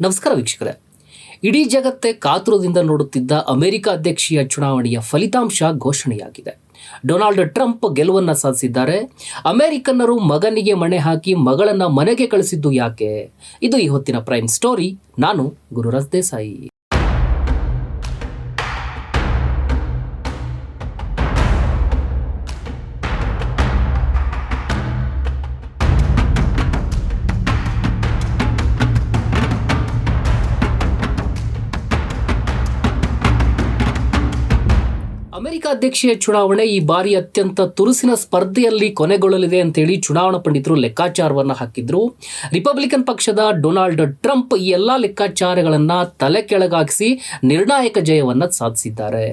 ನಮಸ್ಕಾರ ವೀಕ್ಷಕರೇ. ಇಡೀ ಜಗತ್ತೇ ಕಾತುರದಿಂದ ನೋಡುತ್ತಿದ್ದ ಅಮೆರಿಕ ಅಧ್ಯಕ್ಷೀಯ ಚುನಾವಣೆಯ ಫಲಿತಾಂಶ ಘೋಷಣೆಯಾಗಿದೆ. ಡೊನಾಲ್ಡ್ ಟ್ರಂಪ್ ಗೆಲುವನ್ನು ಸಾಧಿಸಿದ್ದಾರೆ. ಅಮೆರಿಕನ್ನರು ಮಗನಿಗೆ ಮಣೆ ಹಾಕಿ ಮಗಳನ್ನ ಮನೆಗೆ ಕಳಿಸಿದ್ದು ಯಾಕೆ? ಇದು ಈ ಹೊತ್ತಿನ ಪ್ರೈಮ್ ಸ್ಟೋರಿ. ನಾನು ಗುರುರಾಜ್ ದೇಸಾಯಿ. ಅಮೆರಿಕ ಅಧ್ಯಕ್ಷೀಯ ಚುನಾವಣೆ ಈ ಬಾರಿ ಅತ್ಯಂತ ತುರುಸಿನ ಸ್ಪರ್ಧೆಯಲ್ಲಿ ಕೊನೆಗೊಳ್ಳಲಿದೆ ಅಂತೇಳಿ ಚುನಾವಣಾ ಪಂಡಿತರು ಲೆಕ್ಕಾಚಾರವನ್ನು ಹಾಕಿದ್ರು. ರಿಪಬ್ಲಿಕನ್ ಪಕ್ಷದ ಡೊನಾಲ್ಡ್ ಟ್ರಂಪ್ ಈ ಎಲ್ಲ ಲೆಕ್ಕಾಚಾರಗಳನ್ನ ತಲೆ ಕೆಳಗಾಗಿಸಿ ನಿರ್ಣಾಯಕ ಜಯವನ್ನ ಸಾಧಿಸಿದ್ದಾರೆ.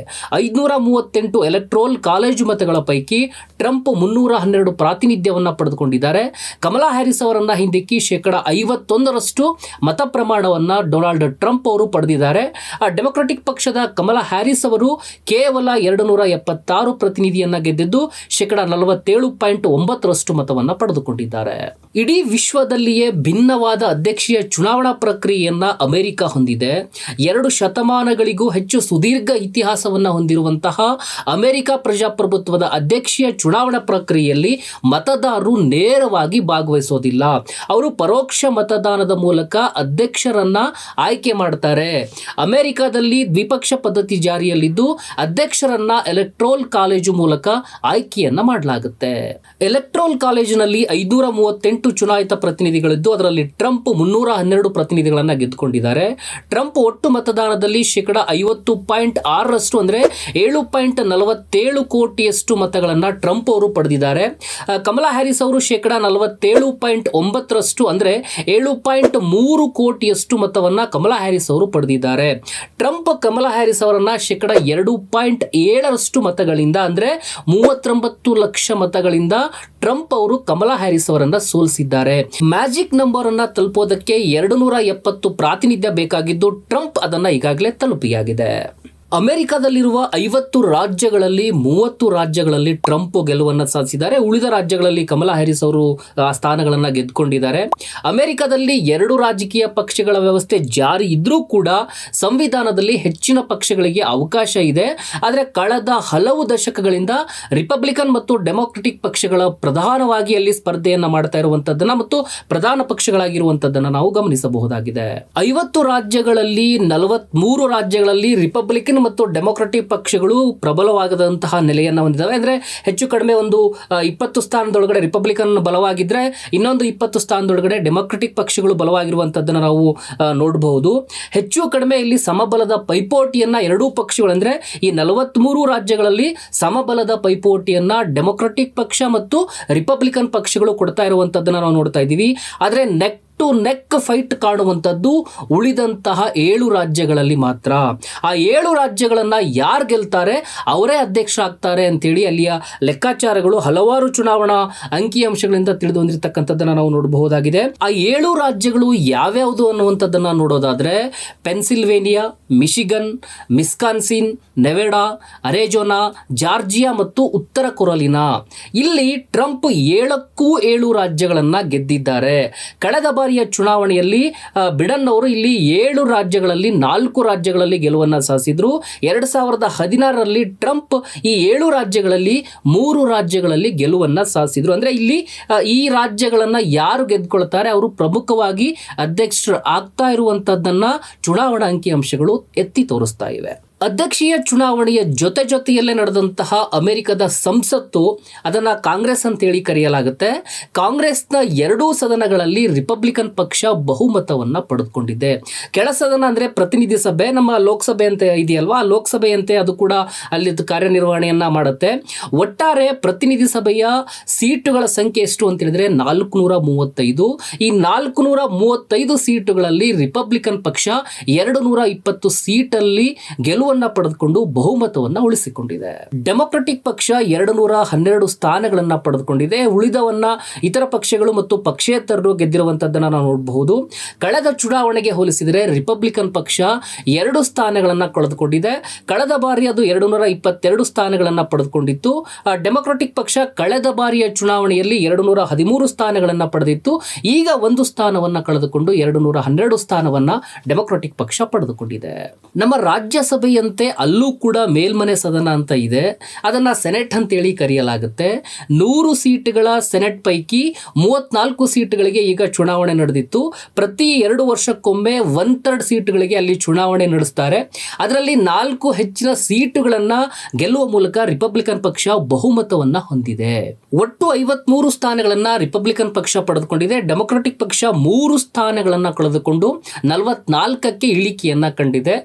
ಐದುನೂರ ಮೂವತ್ತೆಂಟು ಎಲೆಕ್ಟ್ರೋಲ್ ಕಾಲೇಜು ಮತಗಳ ಪೈಕಿ ಟ್ರಂಪ್ ಮುನ್ನೂರ ಹನ್ನೆರಡು ಪ್ರಾತಿನಿಧ್ಯವನ್ನ ಪಡೆದುಕೊಂಡಿದ್ದಾರೆ. ಕಮಲಾ ಹ್ಯಾರಿಸ್ ಅವರನ್ನ ಹಿಂದಿಕ್ಕಿ ಶೇಕಡ ಐವತ್ತೊಂದರಷ್ಟು ಮತ ಪ್ರಮಾಣವನ್ನ ಡೊನಾಲ್ಡ್ ಟ್ರಂಪ್ ಅವರು ಪಡೆದಿದ್ದಾರೆ. ಡೆಮೊಕ್ರೆಟಿಕ್ ಪಕ್ಷದ ಕಮಲಾ ಹ್ಯಾರಿಸ್ ಅವರು ಕೇವಲ ಎರಡು ನೂರ ಎಪ್ಪತ್ತಾರು ಪ್ರತಿನಿಧಿಯನ್ನ ಗೆದ್ದಿದ್ದು ಶೇಕಡ ನಲವತ್ತೇಳು ಪಾಯಿಂಟ್ ಒಂಬತ್ತರಷ್ಟು ಮತವನ್ನ ಪಡೆದುಕೊಂಡಿದ್ದಾರೆ. ಇಡೀ ವಿಶ್ವದಲ್ಲಿಯೇ ಭಿನ್ನವಾದ ಅಧ್ಯಕ್ಷೀಯ ಚುನಾವಣಾ ಪ್ರಕ್ರಿಯೆಯನ್ನ ಅಮೆರಿಕ ಹೊಂದಿದೆ. ಎರಡು ಶತಮಾನಗಳಿಗೂ ಹೆಚ್ಚು ಸುದೀರ್ಘ ಇತಿಹಾಸವನ್ನ ಹೊಂದಿರುವಂತಹ ಅಮೆರಿಕ ಪ್ರಜಾಪ್ರಭುತ್ವದ ಅಧ್ಯಕ್ಷೀಯ ಚುನಾವಣಾ ಪ್ರಕ್ರಿಯೆಯಲ್ಲಿ ಮತದಾರರು ನೇರವಾಗಿ ಭಾಗವಹಿಸೋದಿಲ್ಲ. ಅವರು ಪರೋಕ್ಷ ಮತದಾನದ ಮೂಲಕ ಅಧ್ಯಕ್ಷರನ್ನ ಆಯ್ಕೆ ಮಾಡ್ತಾರೆ. ಅಮೆರಿಕದಲ್ಲಿ ದ್ವಿಪಕ್ಷ ಪದ್ಧತಿ ಜಾರಿಯಲ್ಲಿದ್ದು ಅಧ್ಯಕ್ಷರನ್ನ ಎಲೆಕ್ಟ್ರೋಲ್ ಕಾಲೇಜು ಮೂಲಕ ಆಯ್ಕೆಯನ್ನ ಮಾಡಲಾಗುತ್ತೆ. ಎಲೆಕ್ಟ್ರೋಲ್ ಕಾಲೇಜಿನಲ್ಲಿ ಐನೂರ ಮೂವತ್ತೆಂಟು ಚುನಾಯಿತ ಪ್ರತಿನಿಧಿಗಳಿದ್ದು, ಅದರಲ್ಲಿ ಟ್ರಂಪ್ ಮುನ್ನೂರ ಹನ್ನೆರಡು ಪ್ರತಿನಿಧಿಗಳನ್ನ ಗೆದ್ದುಕೊಂಡಿದ್ದಾರೆ. ಟ್ರಂಪ್ ಒಟ್ಟು ಮತದಾನದಲ್ಲಿ ಶೇಕಡ ಐವತ್ತು ಪಾಯಿಂಟ್ ಆರರಷ್ಟು ಅಂದ್ರೆ ಏಳು ಪಾಯಿಂಟ್ ನಲವತ್ತೇಳು ಕೋಟಿಯಷ್ಟು ಮತಗಳನ್ನು ಟ್ರಂಪ್ ಅವರು ಪಡೆದಿದ್ದಾರೆ. ಕಮಲಾ ಹ್ಯಾರಿಸ್ ಅವರು ಶೇಕಡ ನಲವತ್ತೇಳು ಪಾಯಿಂಟ್ ಒಂಬತ್ತರಷ್ಟು ಅಂದ್ರೆ ಏಳು ಪಾಯಿಂಟ್ ಮೂರು ಕೋಟಿಯಷ್ಟು ಮತವನ್ನು ಕಮಲಾ ಹ್ಯಾರಿಸ್ ಅವರು ಪಡೆದಿದ್ದಾರೆ. ಟ್ರಂಪ್ ಕಮಲಾ ಹ್ಯಾರಿಸ್ ಅವರನ್ನು ಶೇಕಡ ಎರಡು ಪಾಯಿಂಟ್ ಏಳರಷ್ಟು ಮತಗಳಿಂದ ಅಂದ್ರೆ ಮೂವತ್ತೊಂಬತ್ತು ಲಕ್ಷ ಮತಗಳಿಂದ ಟ್ರಂಪ್ ಅವರು ಕಮಲಾ ಹ್ಯಾರಿಸ್ ಅವರನ್ನ ಸೋಲಿಸಿದ್ದಾರೆ. ಮ್ಯಾಜಿಕ್ ನಂಬರ್ ಅನ್ನ ತಲುಪೋದಕ್ಕೆ ಎರಡು ನೂರ ಎಪ್ಪತ್ತು ಪ್ರಾತಿನಿಧ್ಯ ಬೇಕಾಗಿದ್ದು ಟ್ರಂಪ್ ಅದನ್ನ ಈಗಾಗಲೇ ತಲುಪಿಯಾಗಿದೆ. ಅಮೆರಿಕದಲ್ಲಿರುವ ಐವತ್ತು ರಾಜ್ಯಗಳಲ್ಲಿ ಮೂವತ್ತು ರಾಜ್ಯಗಳಲ್ಲಿ ಟ್ರಂಪ್ ಗೆಲುವನ್ನು ಸಾಧಿಸಿದ್ದಾರೆ. ಉಳಿದ ರಾಜ್ಯಗಳಲ್ಲಿ ಕಮಲಾ ಹ್ಯಾರಿಸ್ ಅವರು ಸ್ಥಾನಗಳನ್ನು ಗೆದ್ದುಕೊಂಡಿದ್ದಾರೆ ಅಮೆರಿಕದಲ್ಲಿ ಎರಡು ರಾಜಕೀಯ ಪಕ್ಷಗಳ ವ್ಯವಸ್ಥೆ ಜಾರಿ ಇದ್ರೂ ಕೂಡ ಸಂವಿಧಾನದಲ್ಲಿ ಹೆಚ್ಚಿನ ಪಕ್ಷಗಳಿಗೆ ಅವಕಾಶ ಇದೆ. ಆದರೆ ಕಳೆದ ಹಲವು ದಶಕಗಳಿಂದ ರಿಪಬ್ಲಿಕನ್ ಮತ್ತು ಡೆಮೊಕ್ರೆಟಿಕ್ ಪಕ್ಷಗಳ ಪ್ರಧಾನವಾಗಿ ಅಲ್ಲಿ ಸ್ಪರ್ಧೆಯನ್ನು ಮಾಡ್ತಾ ಇರುವಂಥದ್ದನ್ನು ಮತ್ತು ಪ್ರಧಾನ ಪಕ್ಷಗಳಾಗಿರುವಂತದ್ದನ್ನ ನಾವು ಗಮನಿಸಬಹುದಾಗಿದೆ. ಐವತ್ತು ರಾಜ್ಯಗಳಲ್ಲಿ ನಲವತ್ತ್ ಮೂರು ರಾಜ್ಯಗಳಲ್ಲಿ ರಿಪಬ್ಲಿಕನ್ ಮತ್ತು ಡೆಮೊಕ್ರೆಟಿಕ್ ಪಕ್ಷಗಳು ಪ್ರಬಲವಾಗದಂತಹ ನೆಲೆಯನ್ನು ಹೊಂದಿದ್ದಾವೆ ಅಂದರೆ ಹೆಚ್ಚು ಕಡಿಮೆ ಒಂದು ಇಪ್ಪತ್ತು ಸ್ಥಾನದೊಳಗಡೆ ರಿಪಬ್ಲಿಕನ್ ಬಲವಾಗಿದ್ದರೆ ಇನ್ನೊಂದು ಇಪ್ಪತ್ತು ಸ್ಥಾನದೊಳಗಡೆ ಡೆಮೊಕ್ರೆಟಿಕ್ ಪಕ್ಷಗಳು ಬಲವಾಗಿರುವಂಥದ್ದನ್ನು ನಾವು ನೋಡಬಹುದು. ಹೆಚ್ಚು ಕಡಿಮೆ ಇಲ್ಲಿ ಸಮಬಲದ ಪೈಪೋಟಿಯನ್ನು ಎರಡೂ ಪಕ್ಷಗಳು, ಅಂದರೆ ಈ ನಲವತ್ತ್ಮೂರು ರಾಜ್ಯಗಳಲ್ಲಿ ಸಮಬಲದ ಪೈಪೋಟಿಯನ್ನು ಡೆಮೊಕ್ರೆಟಿಕ್ ಪಕ್ಷ ಮತ್ತು ರಿಪಬ್ಲಿಕನ್ ಪಕ್ಷಗಳು ಕೊಡ್ತಾ ಇರುವಂಥದ್ದನ್ನು ನಾವು ನೋಡ್ತಾ ಇದ್ದೀವಿ. ಆದರೆ ನೆಕ್ ಟು ನೆಕ್ ಫೈಟ್ ಕಾಣುವಂಥದ್ದು ಉಳಿದಂತಹ ಏಳು ರಾಜ್ಯಗಳಲ್ಲಿ ಮಾತ್ರ. ಆ ಏಳು ರಾಜ್ಯಗಳನ್ನು ಯಾರು ಗೆಲ್ತಾರೆ? ಅವರೇ ಅಧ್ಯಕ್ಷ ಆಗ್ತಾರೆ ಅಂತೇಳಿ ಅಲ್ಲಿಯ ಲೆಕ್ಕಾಚಾರಗಳು ಹಲವಾರು ಚುನಾವಣಾ ಅಂಕಿಅಂಶಗಳಿಂದ ತಿಳಿದು ಬಂದಿರತಕ್ಕಂಥದ್ದನ್ನು ನಾವು ನೋಡಬಹುದಾಗಿದೆ. ಆ ಏಳು ರಾಜ್ಯಗಳು ಯಾವ್ಯಾವುದು ಅನ್ನುವಂಥದ್ದನ್ನು ನೋಡೋದಾದರೆ Pennsylvania, Michigan, Wisconsin, Nevada, Arizona, Georgia ಮತ್ತು ಉತ್ತರ ಕೊರಲಿನಾ. ಇಲ್ಲಿ ಟ್ರಂಪ್ ಏಳಕ್ಕೂ ಏಳು ರಾಜ್ಯಗಳನ್ನು ಗೆದ್ದಿದ್ದಾರೆ. ಕಳೆದ ಬಾರಿಯ ಚುನಾವಣೆಯಲ್ಲಿ ಬಿಡನ್ ಅವರು ಇಲ್ಲಿ ಏಳು ರಾಜ್ಯಗಳಲ್ಲಿ ನಾಲ್ಕು ರಾಜ್ಯಗಳಲ್ಲಿ ಗೆಲುವನ್ನು ಸಾಧಿಸಿದ್ರು. ಎರಡು ಸಾವಿರದ ಹದಿನಾರರಲ್ಲಿ ಟ್ರಂಪ್ ಈ ಏಳು ರಾಜ್ಯಗಳಲ್ಲಿ ಮೂರು ರಾಜ್ಯಗಳಲ್ಲಿ ಗೆಲುವನ್ನು ಸಾಧಿಸಿದ್ರು. ಅಂದರೆ ಇಲ್ಲಿ ಈ ರಾಜ್ಯಗಳನ್ನು ಯಾರು ಗೆದ್ದುಕೊಳ್ತಾರೆ ಅವರು ಪ್ರಮುಖವಾಗಿ ಅಧ್ಯಕ್ಷರು ಆಗ್ತಾ ಇರುವಂಥದ್ದನ್ನು ಚುನಾವಣಾ ಅಂಕಿಅಂಶಗಳು ಎತ್ತಿ ತೋರಿಸ್ತಾ ಇವೆ. ಅಧ್ಯಕ್ಷೀಯ ಚುನಾವಣೆಯ ಜೊತೆ ಜೊತೆಯಲ್ಲೇ ನಡೆದಂತಹ ಅಮೆರಿಕದ ಸಂಸತ್ತು ಅದನ್ನು ಕಾಂಗ್ರೆಸ್ ಅಂತೇಳಿ ಕರೆಯಲಾಗುತ್ತೆ. ಕಾಂಗ್ರೆಸ್ನ ಎರಡೂ ಸದನಗಳಲ್ಲಿ ರಿಪಬ್ಲಿಕನ್ ಪಕ್ಷ ಬಹುಮತವನ್ನು ಪಡೆದುಕೊಂಡಿದೆ. ಕೆಳ ಸದನ ಅಂದರೆ ಪ್ರತಿನಿಧಿ ಸಭೆ, ನಮ್ಮ ಲೋಕಸಭೆ ಅಂತ ಇದೆಯಲ್ವಾ? ಲೋಕಸಭೆಯಂತೆ ಅದು ಕೂಡ ಅಲ್ಲಿ ಕಾರ್ಯನಿರ್ವಹಣೆಯನ್ನ ಮಾಡುತ್ತೆ. ಒಟ್ಟಾರೆ ಪ್ರತಿನಿಧಿ ಸಭೆಯ ಸೀಟುಗಳ ಸಂಖ್ಯೆ ಎಷ್ಟು ಅಂತ ಹೇಳಿದ್ರೆ ನಾಲ್ಕು ನೂರ ಮೂವತ್ತೈದು ಈ ನಾಲ್ಕು ನೂರ ಮೂವತ್ತೈದು ಸೀಟುಗಳಲ್ಲಿ ರಿಪಬ್ಲಿಕನ್ ಪಕ್ಷ ಎರಡು ನೂರ ಇಪ್ಪತ್ತು ಸೀಟಲ್ಲಿ ಗೆಲುವು ಪಡೆದುಕೊಂಡು ಬಹುಮತವನ್ನ ಉಳಿಸಿಕೊಂಡಿದೆ. ಡೆಮೊಕ್ರೆಟಿಕ್ ಪಕ್ಷ ಎರಡು ನೂರ ಹನ್ನೆರಡು ಸ್ಥಾನಗಳನ್ನ ಪಡೆದುಕೊಂಡಿದೆ. ಉಳಿದವನ್ನ ಇತರ ಪಕ್ಷಗಳು ಮತ್ತು ಪಕ್ಷೇತರರು ಗೆದ್ದಿರುವಂತದ್ದನ್ನ ನಾವು ನೋಡಬಹುದು. ಕಳೆದ ಚುನಾವಣೆಗೆ ಹೋಲಿಸಿದರೆ ರಿಪಬ್ಲಿಕನ್ ಪಕ್ಷ ಎರಡು ಸ್ಥಾನಗಳನ್ನ ಕಳೆದುಕೊಂಡಿದೆ. ಕಳೆದ ಬಾರಿ ಅದು ಎರಡು ನೂರ ಇಪ್ಪತ್ತೆರಡು ಸ್ಥಾನಗಳನ್ನ ಪಡೆದುಕೊಂಡಿತ್ತು. ಡೆಮೊಕ್ರೆಟಿಕ್ ಪಕ್ಷ ಕಳೆದ ಬಾರಿಯ ಚುನಾವಣೆಯಲ್ಲಿ ಎರಡು ನೂರ ಹದಿಮೂರು ಸ್ಥಾನಗಳನ್ನ ಪಡೆದಿತ್ತು. ಈಗ ಒಂದು ಸ್ಥಾನವನ್ನ ಕಳೆದುಕೊಂಡು ಎರಡು ನೂರ ಹನ್ನೆರಡು ಸ್ಥಾನವನ್ನ ಡೆಮೊಕ್ರೆಟಿಕ್ ಪಕ್ಷ ಪಡೆದುಕೊಂಡಿದೆ. ನಮ್ಮ ರಾಜ್ಯಸಭೆಯಂತೆ ಅಲ್ಲೂ ಕೂಡ ಮೇಲ್ಮನೆ ಸದನ ಅಂತ ಇದೆ. ಅದನ್ನು ಸೆನೆಟ್ ಅಂತೇಳಿ ಕರೆಯಲಾಗುತ್ತೆ. ನೂರು ಸೀಟ್ಗಳ ಸೆನೆಟ್ ಪೈಕಿ ಮೂವತ್ನಾಲ್ಕು ಸೀಟ್ಗಳಿಗೆ ಈಗ ಚುನಾವಣೆ ನಡೆದಿತ್ತು. ಪ್ರತಿ ಎರಡು ವರ್ಷಕ್ಕೊಮ್ಮೆ ಒನ್ ಥರ್ಡ್ ಸೀಟ್ಗಳಿಗೆ ಅಲ್ಲಿ ಚುನಾವಣೆ ನಡೆಸ್ತಾರೆ. ಅದರಲ್ಲಿ ನಾಲ್ಕು ಹೆಚ್ಚಿನ ಸೀಟುಗಳನ್ನು ಗೆಲ್ಲುವ ಮೂಲಕ ರಿಪಬ್ಲಿಕನ್ ಪಕ್ಷ ಬಹುಮತವನ್ನ ಹೊಂದಿದೆ. ಒಟ್ಟು ಐವತ್ಮೂರು ಸ್ಥಾನಗಳನ್ನು ರಿಪಬ್ಲಿಕನ್ ಪಕ್ಷ ಪಡೆದುಕೊಂಡಿದೆ. ಡೆಮೊಕ್ರಾಟಿಕ್ ಪಕ್ಷ ಮೂರು ಸ್ಥಾನಗಳನ್ನು ಕಳೆದುಕೊಂಡು ನಲವತ್ನಾಲ್ಕಕ್ಕೆ ಇಳಿಕೆಯನ್ನ ಕಂಡಿದೆ.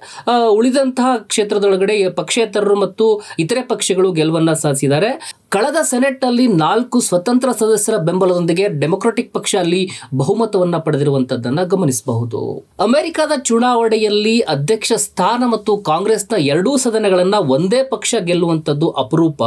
ಉಳಿದಂತಹ ಕ್ಷೇತ್ರದೊಳಗಡೆ ಪಕ್ಷೇತರರು ಮತ್ತು ಇತರೆ ಪಕ್ಷಗಳು ಗೆಲುವನ್ನ ಸಾಧಿಸಿದ್ದಾರೆ. ಕಳೆದ ಸೆನೆಟ್ ಅಲ್ಲಿ ನಾಲ್ಕು ಸ್ವತಂತ್ರ ಸದಸ್ಯರ ಬೆಂಬಲದೊಂದಿಗೆ ಡೆಮೊಕ್ರಾಟಿಕ್ ಪಕ್ಷ ಅಲ್ಲಿ ಬಹುಮತವನ್ನ ಪಡೆದಿರುವಂತದ್ದನ್ನ ಗಮನಿಸಬಹುದು. ಅಮೆರಿಕದ ಚುನಾವಣೆಯಲ್ಲಿ ಅಧ್ಯಕ್ಷ ಸ್ಥಾನ ಮತ್ತು ಕಾಂಗ್ರೆಸ್ನ ಎರಡೂ ಸದನಗಳನ್ನ ಒಂದೇ ಪಕ್ಷ ಗೆಲ್ಲುವಂಥದ್ದು ಅಪರೂಪ.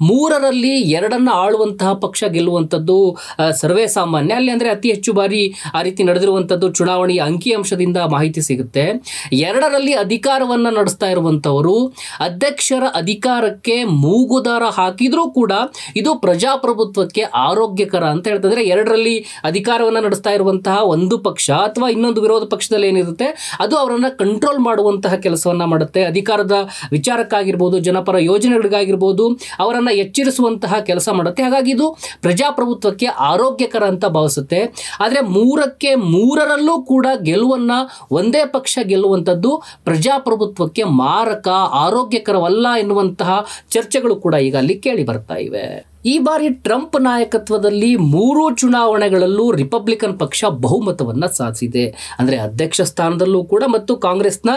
ಮೂರರಲ್ಲಿ ಎರಡನ್ನ ಆಳುವಂತಹ ಪಕ್ಷ ಗೆಲ್ಲುವಂಥದ್ದು ಆ, ಸರ್ವೇ ಸಾಮಾನ್ಯ. ಅಲ್ಲಿ ಅಂದ್ರೆ ಅತಿ ಹೆಚ್ಚು ಬಾರಿ ಆ ರೀತಿ ನಡೆದಿರುವಂಥದ್ದು ಚುನಾವಣೆಯ ಅಂಕಿಅಂಶದಿಂದ ಮಾಹಿತಿ ಸಿಗುತ್ತೆ. ಎರಡರಲ್ಲಿ ಅಧಿಕಾರವನ್ನ ನಡೆಸ್ತಾ ಇರುವಂತವರು ಅಧ್ಯಕ್ಷರ ಅಧಿಕಾರಕ್ಕೆ ಮೂಗುದಾರ ಹಾಕಿದರೂ ಕೂಡ ಇದು ಪ್ರಜಾಪ್ರಭುತ್ವಕ್ಕೆ ಆರೋಗ್ಯಕರ ಅಂತ ಹೇಳ್ತಂದ್ರೆ ಎರಡರಲ್ಲಿ ಅಧಿಕಾರವನ್ನ ನಡೆಸ್ತಾ ಇರುವಂತಹ ಒಂದು ಪಕ್ಷ ಅಥವಾ ಇನ್ನೊಂದು ವಿರೋಧ ಪಕ್ಷದಲ್ಲಿ ಏನಿರುತ್ತೆ, ಅದು ಅವರನ್ನು ಕಂಟ್ರೋಲ್ ಮಾಡುವಂತಹ ಕೆಲಸವನ್ನ ಮಾಡುತ್ತೆ. ಅಧಿಕಾರದ ವಿಚಾರಕ್ಕಾಗಿರ್ಬೋದು, ಜನಪರ ಯೋಜನೆಗಳಿಗಾಗಿರ್ಬೋದು ಅವರನ್ನು ಎಚ್ಚರಿಸುವಂತಹ ಕೆಲಸ ಮಾಡುತ್ತೆ. ಹಾಗಾಗಿ ಇದು ಪ್ರಜಾಪ್ರಭುತ್ವಕ್ಕೆ ಆರೋಗ್ಯಕರ ಅಂತ ಭಾವಿಸುತ್ತೆ. ಆದರೆ ಮೂರಕ್ಕೆ ಮೂರರಲ್ಲೂ ಕೂಡ ಗೆಲುವನ್ನ ಒಂದೇ ಪಕ್ಷ ಗೆಲ್ಲುವಂಥದ್ದು ಪ್ರಜಾಪ್ರಭುತ್ವಕ್ಕೆ ಮಾರಕ, ಆರೋಗ್ಯಕರವಲ್ಲ ಎನ್ನುವಂತಹ ಚರ್ಚೆಗಳು ಕೂಡ ಈಗ ಅಲ್ಲಿ ಕೇಳಿ ಬರ್ತಾ ಇವೆ. ಈ ಬಾರಿ ಟ್ರಂಪ್ ನಾಯಕತ್ವದಲ್ಲಿ ಮೂರು ಚುನಾವಣೆಗಳಲ್ಲೂ ರಿಪಬ್ಲಿಕನ್ ಪಕ್ಷ ಬಹುಮತವನ್ನು ಸಾಧಿಸಿದೆ. ಅಂದ್ರೆ ಅಧ್ಯಕ್ಷ ಸ್ಥಾನದಲ್ಲೂ ಕೂಡ ಮತ್ತು ಕಾಂಗ್ರೆಸ್ನ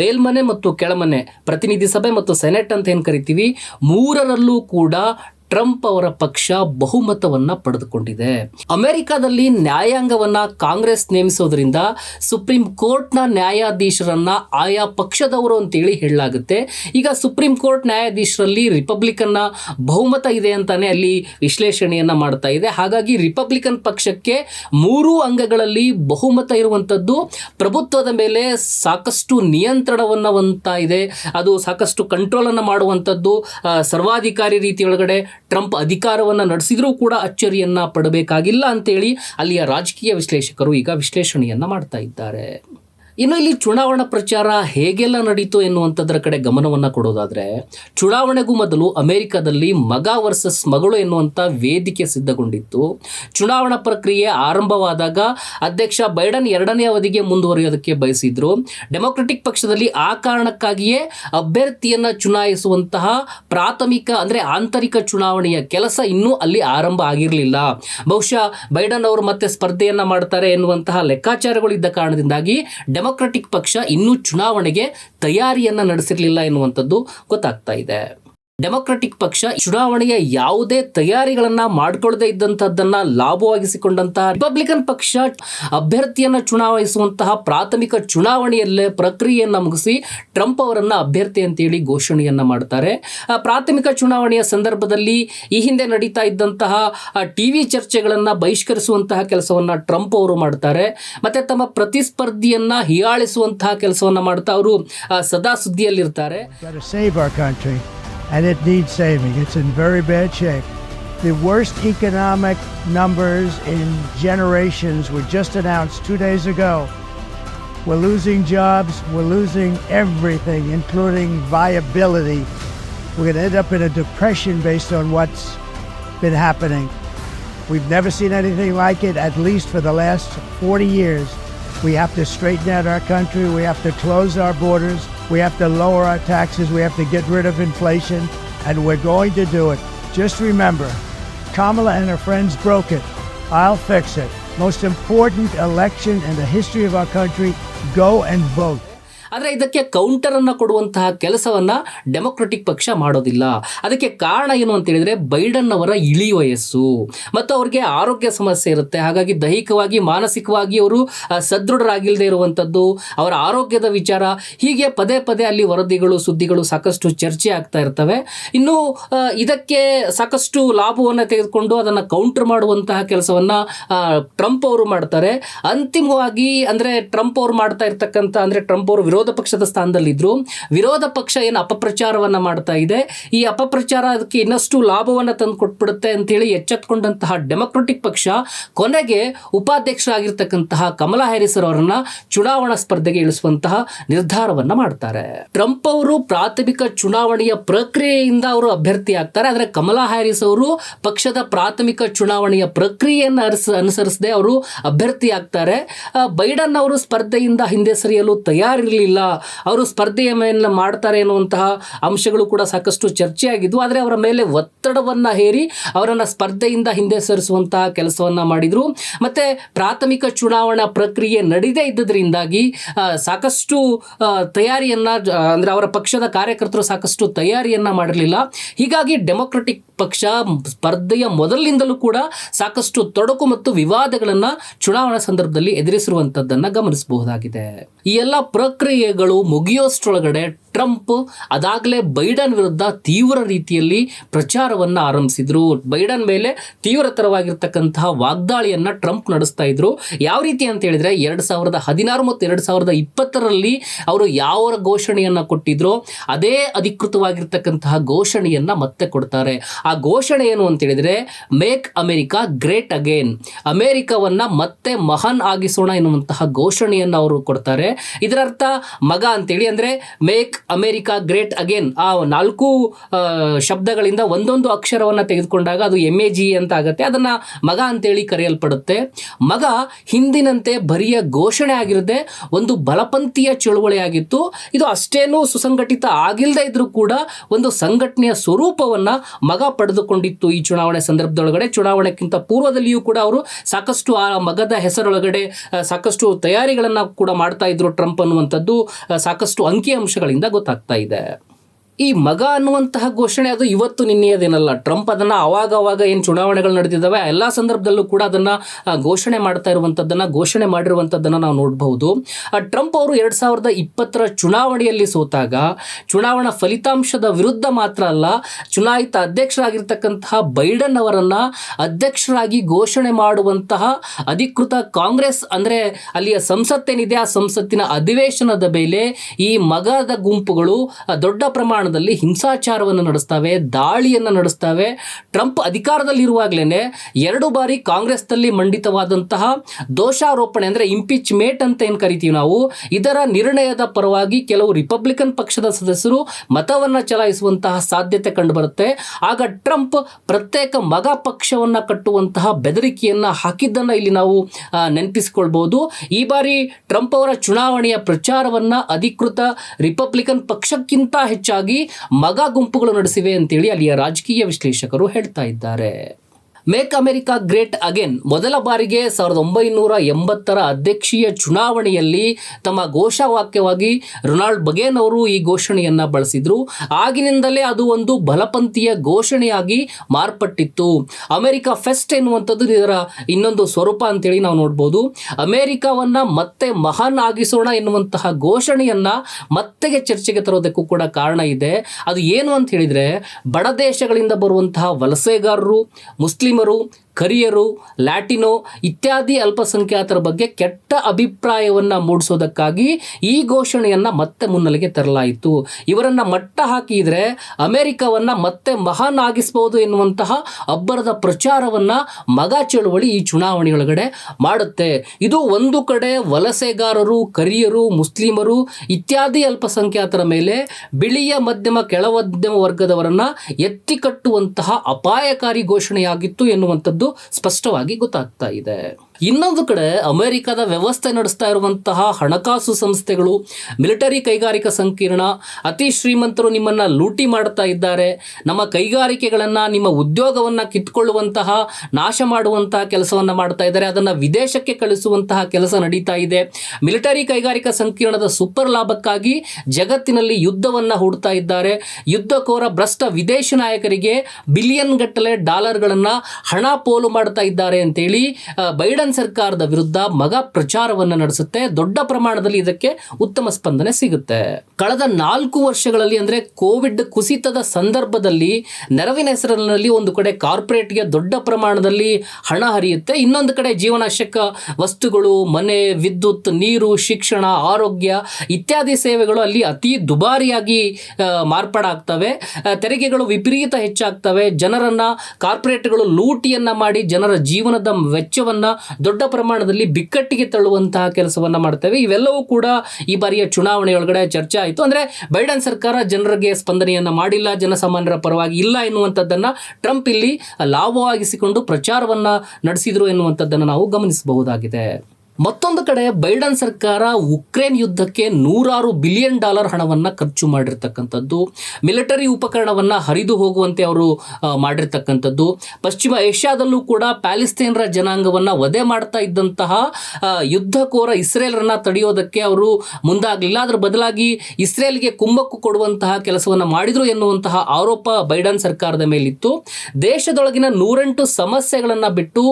ಮೇಲ್ಮನೆ ಮತ್ತು ಕೆಳಮನೆ ಪ್ರತಿನಿಧಿ ಸಭೆ ಮತ್ತು ಸೆನೆಟ್ ಅಂತ ಏನು ಕರಿತೀವಿ, ಮೂರರಲ್ಲೂ ಕೂಡ ಟ್ರಂಪ್ ಅವರ ಪಕ್ಷ ಬಹುಮತವನ್ನ ಪಡೆದುಕೊಂಡಿದೆ. ಅಮೆರಿಕದಲ್ಲಿ ನ್ಯಾಯಾಂಗವನ್ನ ಕಾಂಗ್ರೆಸ್ ನೇಮಿಸೋದ್ರಿಂದ ಸುಪ್ರೀಂ ಕೋರ್ಟ್ನ ನ್ಯಾಯಾಧೀಶರನ್ನ ಆಯಾ ಪಕ್ಷದವರು ಅಂತೇಳಿ ಹೇಳಲಾಗುತ್ತೆ. ಈಗ ಸುಪ್ರೀಂ ಕೋರ್ಟ್ ನ್ಯಾಯಾಧೀಶರಲ್ಲಿ ರಿಪಬ್ಲಿಕನ್ನ ಬಹುಮತ ಇದೆ ಅಂತಾನೆ ಅಲ್ಲಿ ವಿಶ್ಲೇಷಣೆಯನ್ನ ಮಾಡ್ತಾ ಇದೆ. ಹಾಗಾಗಿ ರಿಪಬ್ಲಿಕನ್ ಪಕ್ಷಕ್ಕೆ ಮೂರು ಅಂಗಗಳಲ್ಲಿ ಬಹುಮತ ಇರುವಂತದ್ದು ಪ್ರಭುತ್ವದ ಮೇಲೆ ಸಾಕಷ್ಟು ನಿಯಂತ್ರಣವನ್ನ ಹೊಂದ್ತಾ ಇದೆ. ಅದು ಸಾಕಷ್ಟು ಕಂಟ್ರೋಲ್ ಮಾಡುವಂಥದ್ದು ಸರ್ವಾಧಿಕಾರಿ ರೀತಿಯೊಳಗಡೆ ಟ್ರಂಪ್ ಅಧಿಕಾರವನ್ನು ನಡೆಸಿದರೂ ಕೂಡ ಅಚ್ಚರಿಯನ್ನು ಪಡಬೇಕಾಗಿಲ್ಲ ಅಂತೇಳಿ ಅಲ್ಲಿಯ ರಾಜಕೀಯ ವಿಶ್ಲೇಷಕರು ಈಗ ವಿಶ್ಲೇಷಣೆಯನ್ನು ಮಾಡ್ತಾ ಇದ್ದಾರೆ. ಇನ್ನು ಇಲ್ಲಿ ಚುನಾವಣಾ ಪ್ರಚಾರ ಹೇಗೆಲ್ಲ ನಡೀತು ಎನ್ನುವಂಥದ್ರ ಕಡೆ ಗಮನವನ್ನು ಕೊಡೋದಾದರೆ, ಚುನಾವಣೆಗೂ ಮೊದಲು ಅಮೆರಿಕದಲ್ಲಿ ಮಗ ವರ್ಸಸ್ ಮಗಳು ಎನ್ನುವಂಥ ವೇದಿಕೆ ಸಿದ್ಧಗೊಂಡಿತ್ತು. ಚುನಾವಣಾ ಪ್ರಕ್ರಿಯೆ ಆರಂಭವಾದಾಗ ಅಧ್ಯಕ್ಷ ಬೈಡನ್ ಎರಡನೇ ಅವಧಿಗೆ ಮುಂದುವರಿಯೋದಕ್ಕೆ ಬಯಸಿದ್ರು. ಡೆಮೊಕ್ರೆಟಿಕ್ ಪಕ್ಷದಲ್ಲಿ ಆ ಕಾರಣಕ್ಕಾಗಿಯೇ ಅಭ್ಯರ್ಥಿಯನ್ನು ಚುನಾಯಿಸುವಂತಹ ಪ್ರಾಥಮಿಕ ಅಂದರೆ ಆಂತರಿಕ ಚುನಾವಣೆಯ ಕೆಲಸ ಇನ್ನೂ ಅಲ್ಲಿ ಆರಂಭ ಆಗಿರಲಿಲ್ಲ. ಬಹುಶಃ ಬೈಡನ್ ಅವರು ಮತ್ತೆ ಸ್ಪರ್ಧೆಯನ್ನು ಮಾಡ್ತಾರೆ ಎನ್ನುವಂತಹ ಲೆಕ್ಕಾಚಾರಗಳು ಇದ್ದ ಕಾರಣದಿಂದಾಗಿ ಡೆಮೊಕ್ರೆಟಿಕ್ ಪಕ್ಷ ಇನ್ನೂ ಚುನಾವಣೆಗೆ ತಯಾರಿಯನ್ನು ನಡೆಸಿರಲಿಲ್ಲ ಎನ್ನುವಂಥದ್ದು ಗೊತ್ತಾಗ್ತಾ ಇದೆ. ಡೆಮೊಕ್ರೆಟಿಕ್ ಪಕ್ಷ ಚುನಾವಣೆಯ ಯಾವುದೇ ತಯಾರಿಗಳನ್ನ ಮಾಡಿಕೊಳ್ಳದೆ ಇದ್ದಂತಹದ್ದನ್ನ ಲಾಭವಾಗಿಸಿಕೊಂಡಂತಹ ರಿಪಬ್ಲಿಕನ್ ಪಕ್ಷ ಅಭ್ಯರ್ಥಿಯನ್ನ ಚುನಾಯಿಸುವಂತಹ ಪ್ರಾಥಮಿಕ ಚುನಾವಣೆಯಲ್ಲೇ ಪ್ರಕ್ರಿಯೆಯನ್ನ ಮುಗಿಸಿ ಟ್ರಂಪ್ ಅವರನ್ನ ಅಭ್ಯರ್ಥಿ ಅಂತೇಳಿ ಘೋಷಣೆಯನ್ನ ಮಾಡ್ತಾರೆ. ಪ್ರಾಥಮಿಕ ಚುನಾವಣೆಯ ಸಂದರ್ಭದಲ್ಲಿ ಈ ಹಿಂದೆ ನಡೀತಾ ಇದ್ದಂತಹ ಟಿವಿ ಚರ್ಚೆಗಳನ್ನ ಬಹಿಷ್ಕರಿಸುವಂತಹ ಕೆಲಸವನ್ನ ಟ್ರಂಪ್ ಅವರು ಮಾಡ್ತಾರೆ. ಮತ್ತೆ ತಮ್ಮ ಪ್ರತಿಸ್ಪರ್ಧಿಯನ್ನ ಹೀಯಾಳಿಸುವಂತಹ ಕೆಲಸವನ್ನ ಮಾಡ್ತಾ ಅವರು ಸದಾ ಸುದ್ದಿಯಲ್ಲಿರ್ತಾರೆ. And it needs saving. It's in very bad shape. The worst economic numbers in generations were just announced two days ago. We're losing jobs, we're losing everything, including viability. We're going to end up in a depression based on what's been happening. We've never seen anything like it, at least for the last 40 years. We have to straighten out our country. We have to close our borders. We have to lower our taxes. We have to get rid of inflation. And we're going to do it. Just remember, Kamala and her friends broke it. I'll fix it. Most important election in the history of our country. Go and vote. ಆದರೆ ಇದಕ್ಕೆ counter ಅನ್ನ ಕೊಡುವಂತಹ ಕೆಲಸವನ್ನ democratic ಪಕ್ಷ ಮಾಡೋದಿಲ್ಲ. ಅದಕ್ಕೆ ಕಾರಣ ಏನು ಅಂತ ಹೇಳಿದ್ರೆ ಬೈಡನ್ ಅವರ ಇಳಿ ವಯಸ್ಸು. ಮತ್ತು ಅವ್ರಿಗೆ ಆರೋಗ್ಯ ಸಮಸ್ಯೆ ಇರುತ್ತೆ. ಹಾಗಾಗಿ ದೈಹಿಕವಾಗಿ, ಮಾನಸಿಕವಾಗಿ ಅವರು ಸದೃಢರಾಗಿಲ್ಲದೆ ಇರುವಂಥದ್ದು, ಅವರ ಆರೋಗ್ಯದ ವಿಚಾರ, ಹೀಗೆ ಪದೇ ಪದೇ ಅಲ್ಲಿ ವರದಿಗಳು, ಸುದ್ದಿಗಳು ಸಾಕಷ್ಟು ಚರ್ಚೆ ಆಗ್ತಾ ಇರ್ತವೆ. ಇನ್ನು ಇದಕ್ಕೆ ಸಾಕಷ್ಟು ಲಾಭವನ್ನು ತೆಗೆದುಕೊಂಡು ಅದನ್ನು ಕೌಂಟರ್ ಮಾಡುವಂತಹ ಕೆಲಸವನ್ನ ಟ್ರಂಪ್ ಅವರು ಮಾಡ್ತಾರೆ. ಅಂತಿಮವಾಗಿ ಅಂದ್ರೆ ಟ್ರಂಪ್ ಅವರು ಮಾಡ್ತಾ ಇರ್ತಕ್ಕಂಥ, ಅಂದ್ರೆ ಟ್ರಂಪ್ ಅವರು ವಿರೋಧ ಪಕ್ಷದ ಸ್ಥಾನದಲ್ಲಿದ್ರು. ವಿರೋಧ ಪಕ್ಷ ಏನು ಅಪಪ್ರಚಾರವನ್ನ ಮಾಡ್ತಾ ಇದೆ. ಈ ಅಪಪ್ರಚಾರ ಅದಕ್ಕೆ ಇನ್ನಷ್ಟು ಲಾಭವನ್ನ ತಂದು ಕೊಟ್ಬಿಡುತ್ತೆ ಅಂತೇಳಿ ಎಚ್ಚೆತ್ಕೊಂಡಂತಹ ಡೆಮೊಕ್ರೆಟಿಕ್ ಪಕ್ಷ ಕೊನೆಗೆ ಉಪಾಧ್ಯಕ್ಷರಾಗಿರ್ತಕ್ಕಂತಹ ಕಮಲಾ ಹ್ಯಾರಿಸ್ ಅವರನ್ನ ಚುನಾವಣಾ ಸ್ಪರ್ಧೆಗೆ ಇಳಿಸುವಂತಹ ನಿರ್ಧಾರವನ್ನ ಮಾಡ್ತಾರೆ. ಟ್ರಂಪ್ ಅವರು ಪ್ರಾಥಮಿಕ ಚುನಾವಣೆಯ ಪ್ರಕ್ರಿಯೆಯಿಂದ ಅವರು ಅಭ್ಯರ್ಥಿ ಆಗ್ತಾರೆ. ಆದರೆ ಕಮಲಾ ಹ್ಯಾರಿಸ್ ಅವರು ಪಕ್ಷದ ಪ್ರಾಥಮಿಕ ಚುನಾವಣೆಯ ಪ್ರಕ್ರಿಯೆಯನ್ನು ಅನುಸರಿಸದೆ ಅವರು ಅಭ್ಯರ್ಥಿ ಆಗ್ತಾರೆ. ಬೈಡನ್ ಅವರು ಸ್ಪರ್ಧೆಯಿಂದ ಹಿಂದೆ ಸರಿಯಲು ತಯಾರಿರಲಿಲ್ಲ. ಅವರು ಸ್ಪರ್ಧೆಯ ಮೇಲೆ ಮಾಡ್ತಾರೆ ಎನ್ನುವಂತಹ ಅಂಶಗಳು ಕೂಡ ಸಾಕಷ್ಟು ಚರ್ಚೆಯಾಗಿದ್ವು ಆದರೆ ಅವರ ಮೇಲೆ ಒತ್ತಡವನ್ನು ಹೇರಿ ಅವರನ್ನು ಸ್ಪರ್ಧೆಯಿಂದ ಹಿಂದೆ ಸರಿಸುವಂತಹ ಕೆಲಸವನ್ನು ಮಾಡಿದರು. ಮತ್ತು ಪ್ರಾಥಮಿಕ ಚುನಾವಣಾ ಪ್ರಕ್ರಿಯೆ ನಡೀದೇ ಇದ್ದದ್ರಿಂದಾಗಿ ಸಾಕಷ್ಟು ತಯಾರಿಯನ್ನು ಅಂದರೆ ಅವರ ಪಕ್ಷದ ಕಾರ್ಯಕರ್ತರು ಸಾಕಷ್ಟು ತಯಾರಿಯನ್ನು ಮಾಡಿರಲಿಲ್ಲ. ಹೀಗಾಗಿ ಡೆಮೊಕ್ರೆಟಿಕ್ ಪಕ್ಷ ಸ್ಪರ್ಧೆಯ ಮೊದಲಿನಿಂದಲೂ ಕೂಡ ಸಾಕಷ್ಟು ತೊಡಕು ಮತ್ತು ವಿವಾದಗಳನ್ನು ಚುನಾವಣಾ ಸಂದರ್ಭದಲ್ಲಿ ಎದುರಿಸಿರುವಂಥದ್ದನ್ನು ಗಮನಿಸಬಹುದಾಗಿದೆ. ಈ ಎಲ್ಲ ಪ್ರಕ್ರಿಯೆಗಳು ಮುಗಿಯೋಷ್ಟ್ರೊಳಗಡೆ ಟ್ರಂಪ್ ಅದಾಗಲೇ ಬೈಡನ್ ವಿರುದ್ಧ ತೀವ್ರ ರೀತಿಯಲ್ಲಿ ಪ್ರಚಾರವನ್ನು ಆರಂಭಿಸಿದರು. ಬೈಡನ್ ಮೇಲೆ ತೀವ್ರತರವಾಗಿರ್ತಕ್ಕಂತಹ ವಾಗ್ದಾಳಿಯನ್ನ ಟ್ರಂಪ್ ನಡೆಸ್ತಾ ಇದ್ರು. ಯಾವ ರೀತಿ ಅಂತ ಹೇಳಿದ್ರೆ ಎರಡು ಸಾವಿರದ ಹದಿನಾರು ಮತ್ತು ಎರಡು ಸಾವಿರದ ಇಪ್ಪತ್ತರಲ್ಲಿ ಅವರು ಯಾವ ಘೋಷಣೆಯನ್ನು ಕೊಟ್ಟಿದ್ರೋ, ಅದೇ ಅಧಿಕೃತವಾಗಿರ್ತಕ್ಕಂತಹ ಘೋಷಣೆಯನ್ನು ಮತ್ತೆ ಕೊಡ್ತಾರೆ. ಆ ಘೋಷಣೆ ಏನು ಅಂತ ಹೇಳಿದ್ರೆ, ಮೇಕ್ ಅಮೆರಿಕಾ ಗ್ರೇಟ್ ಅಗೇನ್. ಅಮೆರಿಕವನ್ನ ಮತ್ತೆ ಮಹಾನ್ ಆಗಿಸೋಣ ಎನ್ನುವಂತಹ ಘೋಷಣೆಯನ್ನು ಅವರು ಕೊಡ್ತಾರೆ. ಇದರರ್ಥ ಮಗ ಅಂತೇಳಿ ಅಂದರೆ, ಮೇಕ್ ಅಮೆರಿಕಾ ಗ್ರೇಟ್ ಅಗೇನ್ ಆ ನಾಲ್ಕು ಶಬ್ದಗಳಿಂದ ಒಂದೊಂದು ಅಕ್ಷರವನ್ನು ತೆಗೆದುಕೊಂಡಾಗ ಅದು ಎಂ ಎ ಜಿ ಅಂತ ಆಗುತ್ತೆ. ಅದನ್ನು ಮಗ ಅಂತೇಳಿ ಕರೆಯಲ್ಪಡುತ್ತೆ. ಮಗ ಹಿಂದಿನಂತೆ ಬರಿಯ ಘೋಷಣೆ ಆಗಿರದೆ ಒಂದು ಬಲಪಂಥೀಯ ಚಳುವಳಿ ಆಗಿತ್ತು. ಇದು ಅಷ್ಟೇನು ಸುಸಂಘಟಿತ ಆಗಿಲ್ಲದೆ ಇದ್ರೂ ಕೂಡ ಒಂದು ಸಂಘಟನೆಯ ಸ್ವರೂಪವನ್ನು ಮಗ ಪಡೆದುಕೊಂಡಿತ್ತು ಈ ಚುನಾವಣೆ ಸಂದರ್ಭದೊಳಗಡೆ. ಚುನಾವಣೆಗಿಂತ ಪೂರ್ವದಲ್ಲಿಯೂ ಕೂಡ ಅವರು ಸಾಕಷ್ಟು ಆ ಮಗದ ಹೆಸರೊಳಗಡೆ ಸಾಕಷ್ಟು ತಯಾರಿಗಳನ್ನು ಕೂಡ ಮಾಡ್ತಾ ಇದ್ರು ಟ್ರಂಪ್ ಅನ್ನುವಂಥದ್ದು ಸಾಕಷ್ಟು ಅಂಕಿಅಂಶಗಳಿಂದ ಗೊತ್ತಾಗ್ತಾ ಇದೆ ಈ ಮಗ ಅನ್ನುವಂತಹ ಘೋಷಣೆ ಅದು ಇವತ್ತು ನಿನ್ನೆಯದೇನಲ್ಲ. ಟ್ರಂಪ್ ಅದನ್ನು ಅವಾಗ ಅವಾಗ ಏನು ಚುನಾವಣೆಗಳು ನಡೆದಿದ್ದಾವೆ ಎಲ್ಲ ಸಂದರ್ಭದಲ್ಲೂ ಕೂಡ ಅದನ್ನು ಘೋಷಣೆ ಮಾಡ್ತಾ ಇರುವಂಥದ್ದನ್ನು ಘೋಷಣೆ ಮಾಡಿರುವಂಥದ್ದನ್ನು ನಾವು ನೋಡಬಹುದು. ಟ್ರಂಪ್ ಅವರು ಎರಡು ಸಾವಿರದ ಇಪ್ಪತ್ತರ ಚುನಾವಣೆಯಲ್ಲಿ ಸೋತಾಗ, ಚುನಾವಣಾ ಫಲಿತಾಂಶದ ವಿರುದ್ಧ ಮಾತ್ರ ಅಲ್ಲ, ಚುನಾಯಿತ ಅಧ್ಯಕ್ಷರಾಗಿರ್ತಕ್ಕಂತಹ ಬೈಡನ್ ಅವರನ್ನು ಅಧ್ಯಕ್ಷರಾಗಿ ಘೋಷಣೆ ಮಾಡುವಂತಹ ಅಧಿಕೃತ ಕಾಂಗ್ರೆಸ್, ಅಂದರೆ ಅಲ್ಲಿಯ ಸಂಸತ್ತೇನಿದೆ, ಆ ಸಂಸತ್ತಿನ ಅಧಿವೇಶನದ ಮೇಲೆ ಈ ಮಗದ ಗುಂಪುಗಳು ದೊಡ್ಡ ದೊಡ್ಡ ಪ್ರಮಾಣದಲ್ಲಿ ಹಿಂಸಾಚಾರವನ್ನು ನಡೆಸ್ತವೆ, ದಾಳಿಯನ್ನು ನಡೆಸ್ತವೆ. ಟ್ರಂಪ್ ಅಧಿಕಾರದಲ್ಲಿರುವಾಗಲೇ ಎರಡು ಬಾರಿ ಕಾಂಗ್ರೆಸ್ನಲ್ಲಿ ಮಂಡಿತವಾದಂತಹ ದೋಷಾರೋಪಣೆ ಅಂದ್ರೆ ಇಂಪೀಚ್ಮೆಂಟ್ ಅಂತ ಏನು ಕರಿತೀವಿ ನಾವು? ಇದರ ನಿರ್ಣಯದ ಪರವಾಗಿ ಕೆಲವು ರಿಪಬ್ಲಿಕನ್ ಪಕ್ಷದ ಸದಸ್ಯರು ಮತವನ್ನ ಚಲಾಯಿಸುವಂತಹ ಸಾಧ್ಯತೆ ಕಂಡುಬರುತ್ತೆ. ಆಗ ಟ್ರಂಪ್ ಪ್ರತ್ಯೇಕ ಮಗ ಪಕ್ಷವನ್ನ ಕಟ್ಟುವಂತಹ ಬೆದರಿಕೆಯನ್ನ ಹಾಕಿದ್ದನ್ನ ಇಲ್ಲಿ ನಾವು ನೆನಪಿಸಿಕೊಳ್ಬೋದು. ಈ ಬಾರಿ ಟ್ರಂಪ್ ಅವರ ಚುನಾವಣೆಯ ಪ್ರಚಾರವನ್ನ ಅಧಿಕೃತ ರಿಪಬ್ಲಿಕನ್ ಪಕ್ಷಕ್ಕಿಂತ ಹೆಚ್ಚಾಗಿ ಮಗ ಗುಂಪುಗಳು ನಡೆಸಿವೆ ಅಂತೇಳಿ ಅಲ್ಲಿಯ ರಾಜಕೀಯ ವಿಶ್ಲೇಷಕರು ಹೇಳ್ತಾ ಇದ್ದಾರೆ. ಮೇಕ್ ಅಮೆರಿಕಾ ಗ್ರೇಟ್ ಅಗೇನ್ ಮೊದಲ ಬಾರಿಗೆ ಸಾವಿರದ ಒಂಬೈನೂರ ಎಂಬತ್ತರ ಅಧ್ಯಕ್ಷೀಯ ಚುನಾವಣೆಯಲ್ಲಿ ತಮ್ಮ ಘೋಷವಾಕ್ಯವಾಗಿ ರೊನಾಲ್ಡ್ ಬಗೇನ್ ಅವರು ಈ ಘೋಷಣೆಯನ್ನು ಬಳಸಿದ್ರು. ಆಗಿನಿಂದಲೇ ಅದು ಒಂದು ಬಲಪಂಥೀಯ ಘೋಷಣೆಯಾಗಿ ಮಾರ್ಪಟ್ಟಿತ್ತು. ಅಮೆರಿಕ ಫೆಸ್ಟ್ ಎನ್ನುವಂಥದ್ದು ಇದರ ಇನ್ನೊಂದು ಸ್ವರೂಪ ಅಂತೇಳಿ ನಾವು ನೋಡ್ಬೋದು. ಅಮೆರಿಕವನ್ನ ಮತ್ತೆ ಮಹಾನ್ ಆಗಿಸೋಣ ಎನ್ನುವಂತಹ ಘೋಷಣೆಯನ್ನು ಮತ್ತೆಗೆ ಚರ್ಚೆಗೆ ತರೋದಕ್ಕೂ ಕೂಡ ಕಾರಣ ಇದೆ. ಅದು ಏನು ಅಂತ ಹೇಳಿದರೆ, ಬಡ ದೇಶಗಳಿಂದ ಬರುವಂತಹ ವಲಸೆಗಾರರು ಮುಸ್ಲಿಮರು ಕರಿಯರು, ಲ್ಯಾಟಿನೋ ಇತ್ಯಾದಿ ಅಲ್ಪಸಂಖ್ಯಾತರ ಬಗ್ಗೆ ಕೆಟ್ಟ ಅಭಿಪ್ರಾಯವನ್ನು ಮೂಡಿಸೋದಕ್ಕಾಗಿ ಈ ಘೋಷಣೆಯನ್ನು ಮತ್ತೆ ಮುನ್ನೆಲೆಗೆ ತರಲಾಯಿತು. ಇವರನ್ನು ಮಟ್ಟ ಹಾಕಿದರೆ ಅಮೆರಿಕವನ್ನು ಮತ್ತೆ ಮಹಾನ್ ಆಗಿಸ್ಬೋದು ಎನ್ನುವಂತಹ ಅಬ್ಬರದ ಪ್ರಚಾರವನ್ನು ಮಗ ಚಳುವಳಿ ಈ ಚುನಾವಣೆಯೊಳಗಡೆ ಮಾಡುತ್ತೆ. ಇದು ಒಂದು ಕಡೆ ವಲಸೆಗಾರರು, ಕರಿಯರು, ಮುಸ್ಲಿಮರು ಇತ್ಯಾದಿ ಅಲ್ಪಸಂಖ್ಯಾತರ ಮೇಲೆ ಬಿಳಿಯ ಮಧ್ಯಮ ಕೆಳಮಧ್ಯಮ ವರ್ಗದವರನ್ನು ಎತ್ತಿ ಎತ್ತಿಕಟ್ಟುವಂತಹ ಅಪಾಯಕಾರಿ ಘೋಷಣೆಯಾಗಿತ್ತು ಎನ್ನುವಂಥದ್ದು ಸ್ಪಷ್ಟವಾಗಿ ಗೊತ್ತಾಗ್ತಾ ಇದೆ. ಇನ್ನೊಂದು ಕಡೆ ಅಮೆರಿಕದ ವ್ಯವಸ್ಥೆ ನಡೆಸ್ತಾ ಇರುವಂತಹ ಹಣಕಾಸು ಸಂಸ್ಥೆಗಳು ಮಿಲಿಟರಿ ಕೈಗಾರಿಕಾ ಸಂಕೀರ್ಣ ಅತಿ ಶ್ರೀಮಂತರು ನಿಮ್ಮನ್ನು ಲೂಟಿ ಮಾಡ್ತಾ ಇದ್ದಾರೆ. ನಮ್ಮ ಕೈಗಾರಿಕೆಗಳನ್ನು ನಿಮ್ಮ ಉದ್ಯೋಗವನ್ನು ಕಿತ್ಕೊಳ್ಳುವಂತಹ ನಾಶ ಮಾಡುವಂತಹ ಕೆಲಸವನ್ನು ಮಾಡ್ತಾ ಇದ್ದಾರೆ. ಅದನ್ನು ವಿದೇಶಕ್ಕೆ ಕಳಿಸುವಂತಹ ಕೆಲಸ ನಡೀತಾ ಇದೆ. ಮಿಲಿಟರಿ ಕೈಗಾರಿಕಾ ಸಂಕೀರ್ಣದ ಸೂಪರ್ ಲಾಭಕ್ಕಾಗಿ ಜಗತ್ತಿನಲ್ಲಿ ಯುದ್ಧವನ್ನು ಹೂಡ್ತಾ ಇದ್ದಾರೆ. ಯುದ್ಧಕೋರ ಭ್ರಷ್ಟ ವಿದೇಶಿ ನಾಯಕರಿಗೆ ಬಿಲಿಯನ್ ಗಟ್ಟಲೆ ಡಾಲರ್ಗಳನ್ನು ಹಣ ಪೋಲು ಮಾಡ್ತಾ ಇದ್ದಾರೆ ಅಂತೇಳಿ ಆ, ಸರ್ಕಾರದ ವಿರುದ್ಧ ಮಗ ಪ್ರಚಾರವನ್ನ ನಡೆಸುತ್ತೆ. ದೊಡ್ಡ ಪ್ರಮಾಣದಲ್ಲಿ ಇದಕ್ಕೆ ಉತ್ತಮ ಸ್ಪಂದನೆ ಸಿಗುತ್ತೆ. ಕಳೆದ ನಾಲ್ಕು ವರ್ಷಗಳಲ್ಲಿ ಅಂದ್ರೆ ಕೋವಿಡ್ ಕುಸಿತದ ಸಂದರ್ಭದಲ್ಲಿ ನೆರವಿನ ಹೆಸರಿನಲ್ಲಿ ಒಂದು ಕಡೆ ಕಾರ್ಪೊರೇಟ್ಗೆ ದೊಡ್ಡ ಪ್ರಮಾಣದಲ್ಲಿ ಹಣ ಹರಿಯುತ್ತೆ. ಇನ್ನೊಂದು ಕಡೆ ಜೀವನಾಶಕ ವಸ್ತುಗಳು, ಮನೆ, ವಿದ್ಯುತ್, ನೀರು, ಶಿಕ್ಷಣ, ಆರೋಗ್ಯ ಇತ್ಯಾದಿ ಸೇವೆಗಳು ಅಲ್ಲಿ ಅತಿ ದುಬಾರಿಯಾಗಿ ಮಾರ್ಪಾಡಾಗ್ತವೆ ತೆರಿಗೆಗಳು ವಿಪರೀತ ಹೆಚ್ಚಾಗ್ತವೆ. ಜನರನ್ನ, ಕಾರ್ಪೊರೇಟ್ಗಳು ಲೂಟಿಯನ್ನ ಮಾಡಿ ಜನರ ಜೀವನದ ವೆಚ್ಚವನ್ನ ದೊಡ್ಡ ಪ್ರಮಾಣದಲ್ಲಿ ಬಿಕ್ಕಟ್ಟಿಗೆ ತಳ್ಳುವಂತಹ ಕೆಲಸವನ್ನ ಮಾಡ್ತೇವೆ. ಇವೆಲ್ಲವೂ ಕೂಡ ಈ ಬಾರಿಯ ಚುನಾವಣೆಯೊಳಗಡೆ ಚರ್ಚೆ ಆಯಿತು. ಅಂದ್ರೆ ಬೈಡನ್ ಸರ್ಕಾರ ಜನರಿಗೆ ಸ್ಪಂದನೆಯನ್ನ ಮಾಡಿಲ್ಲ, ಜನಸಾಮಾನ್ಯರ ಪರವಾಗಿ ಇಲ್ಲ ಎನ್ನುವಂಥದ್ದನ್ನ ಟ್ರಂಪ್ ಇಲ್ಲಿ ಲಾಭವಾಗಿಸಿಕೊಂಡು ಪ್ರಚಾರವನ್ನ ನಡೆಸಿದ್ರು ಎನ್ನುವಂಥದ್ದನ್ನು ನಾವು ಗಮನಿಸಬಹುದಾಗಿದೆ. ಮತ್ತೊಂದು ಕಡೆ ಬೈಡನ್ ಸರ್ಕಾರ ಉಕ್ರೇನ್ ಯುದ್ಧಕ್ಕೆ ನೂರಾರು ಬಿಲಿಯನ್ ಡಾಲರ್ ಹಣವನ್ನು ಖರ್ಚು ಮಾಡಿರ್ತಕ್ಕಂಥದ್ದು, ಮಿಲಿಟರಿ ಉಪಕರಣವನ್ನ ಹರಿದು ಹೋಗುವಂತೆ ಅವರು ಮಾಡಿರ್ತಕ್ಕಂಥದ್ದು. ಪಶ್ಚಿಮ ಏಷ್ಯಾದಲ್ಲೂ ಕೂಡ ಪ್ಯಾಲಿಸ್ತೇನ್ರ ಜನಾಂಗವನ್ನ ವಧೆ ಮಾಡ್ತಾ ಇದ್ದಂತಹ ಯುದ್ಧಕೋರ ಇಸ್ರೇಲ್ರನ್ನ ತಡೆಯೋದಕ್ಕೆ ಅವರು ಮುಂದಾಗಲಿಲ್ಲ. ಅದರ ಬದಲಾಗಿ ಇಸ್ರೇಲ್ಗೆ ಕುಂಭಕ್ಕು ಕೊಡುವಂತಹ ಕೆಲಸವನ್ನು ಮಾಡಿದ್ರು ಎನ್ನುವಂತಹ ಆರೋಪ ಬೈಡನ್ ಸರ್ಕಾರದ ಮೇಲಿತ್ತು. ದೇಶದೊಳಗಿನ ನೂರೆಂಟು ಸಮಸ್ಯೆಗಳನ್ನ ಬಿಟ್ಟು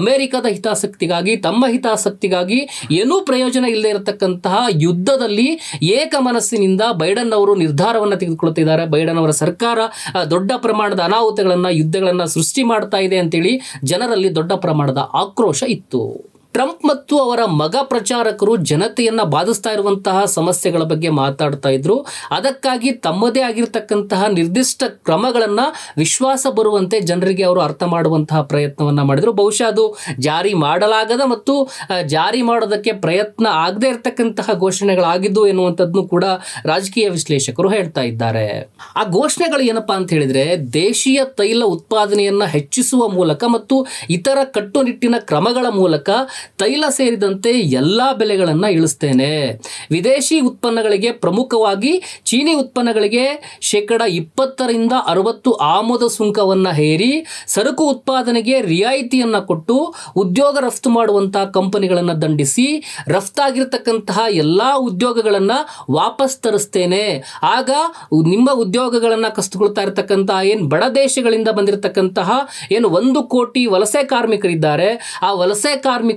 ಅಮೆರಿಕದ ಹಿತಾಸಕ್ತಿಗಾಗಿ ತಮ್ಮ ಹಿತಾಸಕ್ತಿಗಾಗಿ ಏನೂ ಪ್ರಯೋಜನ ಇಲ್ಲದೆ ಇರತಕ್ಕಂತಹ ಯುದ್ಧದಲ್ಲಿ ಏಕ ಮನಸ್ಸಿನಿಂದ ಬೈಡನ್ ಅವರು ನಿರ್ಧಾರವನ್ನು ತೆಗೆದುಕೊಳ್ತಿದ್ದಾರೆ ಬೈಡನ್ ಅವರ ಸರ್ಕಾರ ದೊಡ್ಡ ಪ್ರಮಾಣದ ಅನಾಹುತಗಳನ್ನ, ಯುದ್ಧಗಳನ್ನ ಸೃಷ್ಟಿ ಮಾಡ್ತಾ ಇದೆ ಅಂತೇಳಿ ಜನರಲ್ಲಿ ದೊಡ್ಡ ಪ್ರಮಾಣದ ಆಕ್ರೋಶ ಇತ್ತು. ಟ್ರಂಪ್ ಮತ್ತು ಅವರ ಮಗ ಪ್ರಚಾರಕರು ಜನತೆಯನ್ನ ಬಾಧಿಸ್ತಾ ಇರುವಂತಹ ಸಮಸ್ಯೆಗಳ ಬಗ್ಗೆ ಮಾತಾಡ್ತಾ ಇದ್ರು. ಅದಕ್ಕಾಗಿ ತಮ್ಮದೇ ಆಗಿರ್ತಕ್ಕಂತಹ ನಿರ್ದಿಷ್ಟ ಕ್ರಮಗಳನ್ನ ವಿಶ್ವಾಸ ಬರುವಂತೆ ಜನರಿಗೆ ಅವರು ಅರ್ಥ ಮಾಡುವಂತಹ ಪ್ರಯತ್ನವನ್ನ ಮಾಡಿದ್ರು. ಬಹುಶಃ ಅದು ಜಾರಿ ಮಾಡಲಾಗದ ಮತ್ತು ಜಾರಿ ಮಾಡೋದಕ್ಕೆ ಪ್ರಯತ್ನ ಆಗದೇ ಇರತಕ್ಕಂತಹ ಘೋಷಣೆಗಳಾಗಿದ್ದು ಎನ್ನುವಂಥದ್ದು ಕೂಡ ರಾಜಕೀಯ ವಿಶ್ಲೇಷಕರು ಹೇಳ್ತಾ ಇದ್ದಾರೆ. ಆ ಘೋಷಣೆಗಳು ಏನಪ್ಪಾ ಅಂತ ಹೇಳಿದ್ರೆ, ದೇಶೀಯ ತೈಲ ಉತ್ಪಾದನೆಯನ್ನ ಹೆಚ್ಚಿಸುವ ಮೂಲಕ ಮತ್ತು ಇತರ ಕಟ್ಟುನಿಟ್ಟಿನ ಕ್ರಮಗಳ ಮೂಲಕ ತೈಲ ಸೇರಿದಂತೆ ಎಲ್ಲಾ ಬೆಲೆಗಳನ್ನ ಇಳಿಸ್ತೇನೆ. ವಿದೇಶಿ ಉತ್ಪನ್ನಗಳಿಗೆ ಪ್ರಮುಖವಾಗಿ ಚೀನಿ ಉತ್ಪನ್ನಗಳಿಗೆ ಶೇಕಡ ಇಪ್ಪತ್ತರಿಂದ ಅರವತ್ತು ಆಮದು ಸುಂಕವನ್ನ ಹೇರಿ ಸರಕು ಉತ್ಪಾದನೆಗೆ ರಿಯಾಯಿತಿಯನ್ನ ಕೊಟ್ಟು ಉದ್ಯೋಗ ರಫ್ತು ಮಾಡುವಂತಹ ಕಂಪನಿಗಳನ್ನ ದಂಡಿಸಿ ರಫ್ತಾಗಿರ್ತಕ್ಕಂತಹ ಎಲ್ಲಾ ಉದ್ಯೋಗಗಳನ್ನ ವಾಪಸ್ ತರಿಸ್ತೇನೆ. ಆಗ ನಿಮ್ಮ ಉದ್ಯೋಗಗಳನ್ನ ಕಸ್ತುಕೊಳ್ತಾ ಇರತಕ್ಕಂತಹ ಏನ್ ಬಡ ದೇಶಗಳಿಂದ ಬಂದಿರತಕ್ಕಂತಹ ಏನು ಒಂದು ಕೋಟಿ ವಲಸೆ ಕಾರ್ಮಿಕರಿದ್ದಾರೆ. ಆ ವಲಸೆ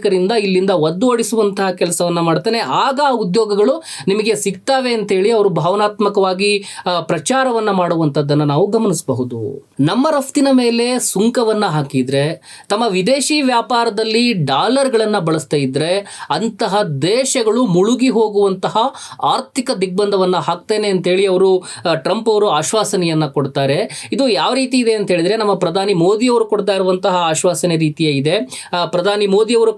ಕಾರ್ಮಿಕರಿಂದ ಇಲ್ಲಿಂದ ಒದ್ದು ಓಡಿಸುವಂತಹ ಕೆಲಸವನ್ನು ಮಾಡ್ತಾನೆ. ಆಗ ಉದ್ಯೋಗಗಳು ನಿಮಗೆ ಸಿಗ್ತವೆ ಅಂತೇಳಿ ಅವರು ಭಾವನಾತ್ಮಕವಾಗಿ ಪ್ರಚಾರವನ್ನು ಮಾಡುವಂಥದ್ದನ್ನು ನಾವು ಗಮನಿಸಬಹುದು. ನಮ್ಮ ರಫ್ತಿನ ಮೇಲೆ ಸುಂಕವನ್ನ ಹಾಕಿದ್ರೆ, ತಮ್ಮ ವಿದೇಶಿ ವ್ಯಾಪಾರದಲ್ಲಿ ಡಾಲರ್ಗಳನ್ನ ಬಳಸ್ತಾ ಇದ್ರೆ, ಅಂತಹ ದೇಶಗಳು ಮುಳುಗಿ ಹೋಗುವಂತಹ ಆರ್ಥಿಕ ದಿಗ್ಬಂಧವನ್ನ ಹಾಕ್ತೇನೆ ಅಂತೇಳಿ ಅವರು ಟ್ರಂಪ್ ಅವರು ಆಶ್ವಾಸನೆಯನ್ನ ಕೊಡ್ತಾರೆ. ಇದು ಯಾವ ರೀತಿ ಇದೆ ಅಂತ ಹೇಳಿದ್ರೆ, ನಮ್ಮ ಪ್ರಧಾನಿ ಮೋದಿ ಅವರು ಕೊಡ್ತಾ ಇರುವಂತಹ ಆಶ್ವಾಸನೆ ರೀತಿಯೇ ಇದೆ. ಪ್ರಧಾನಿ ಮೋದಿ ಅವರು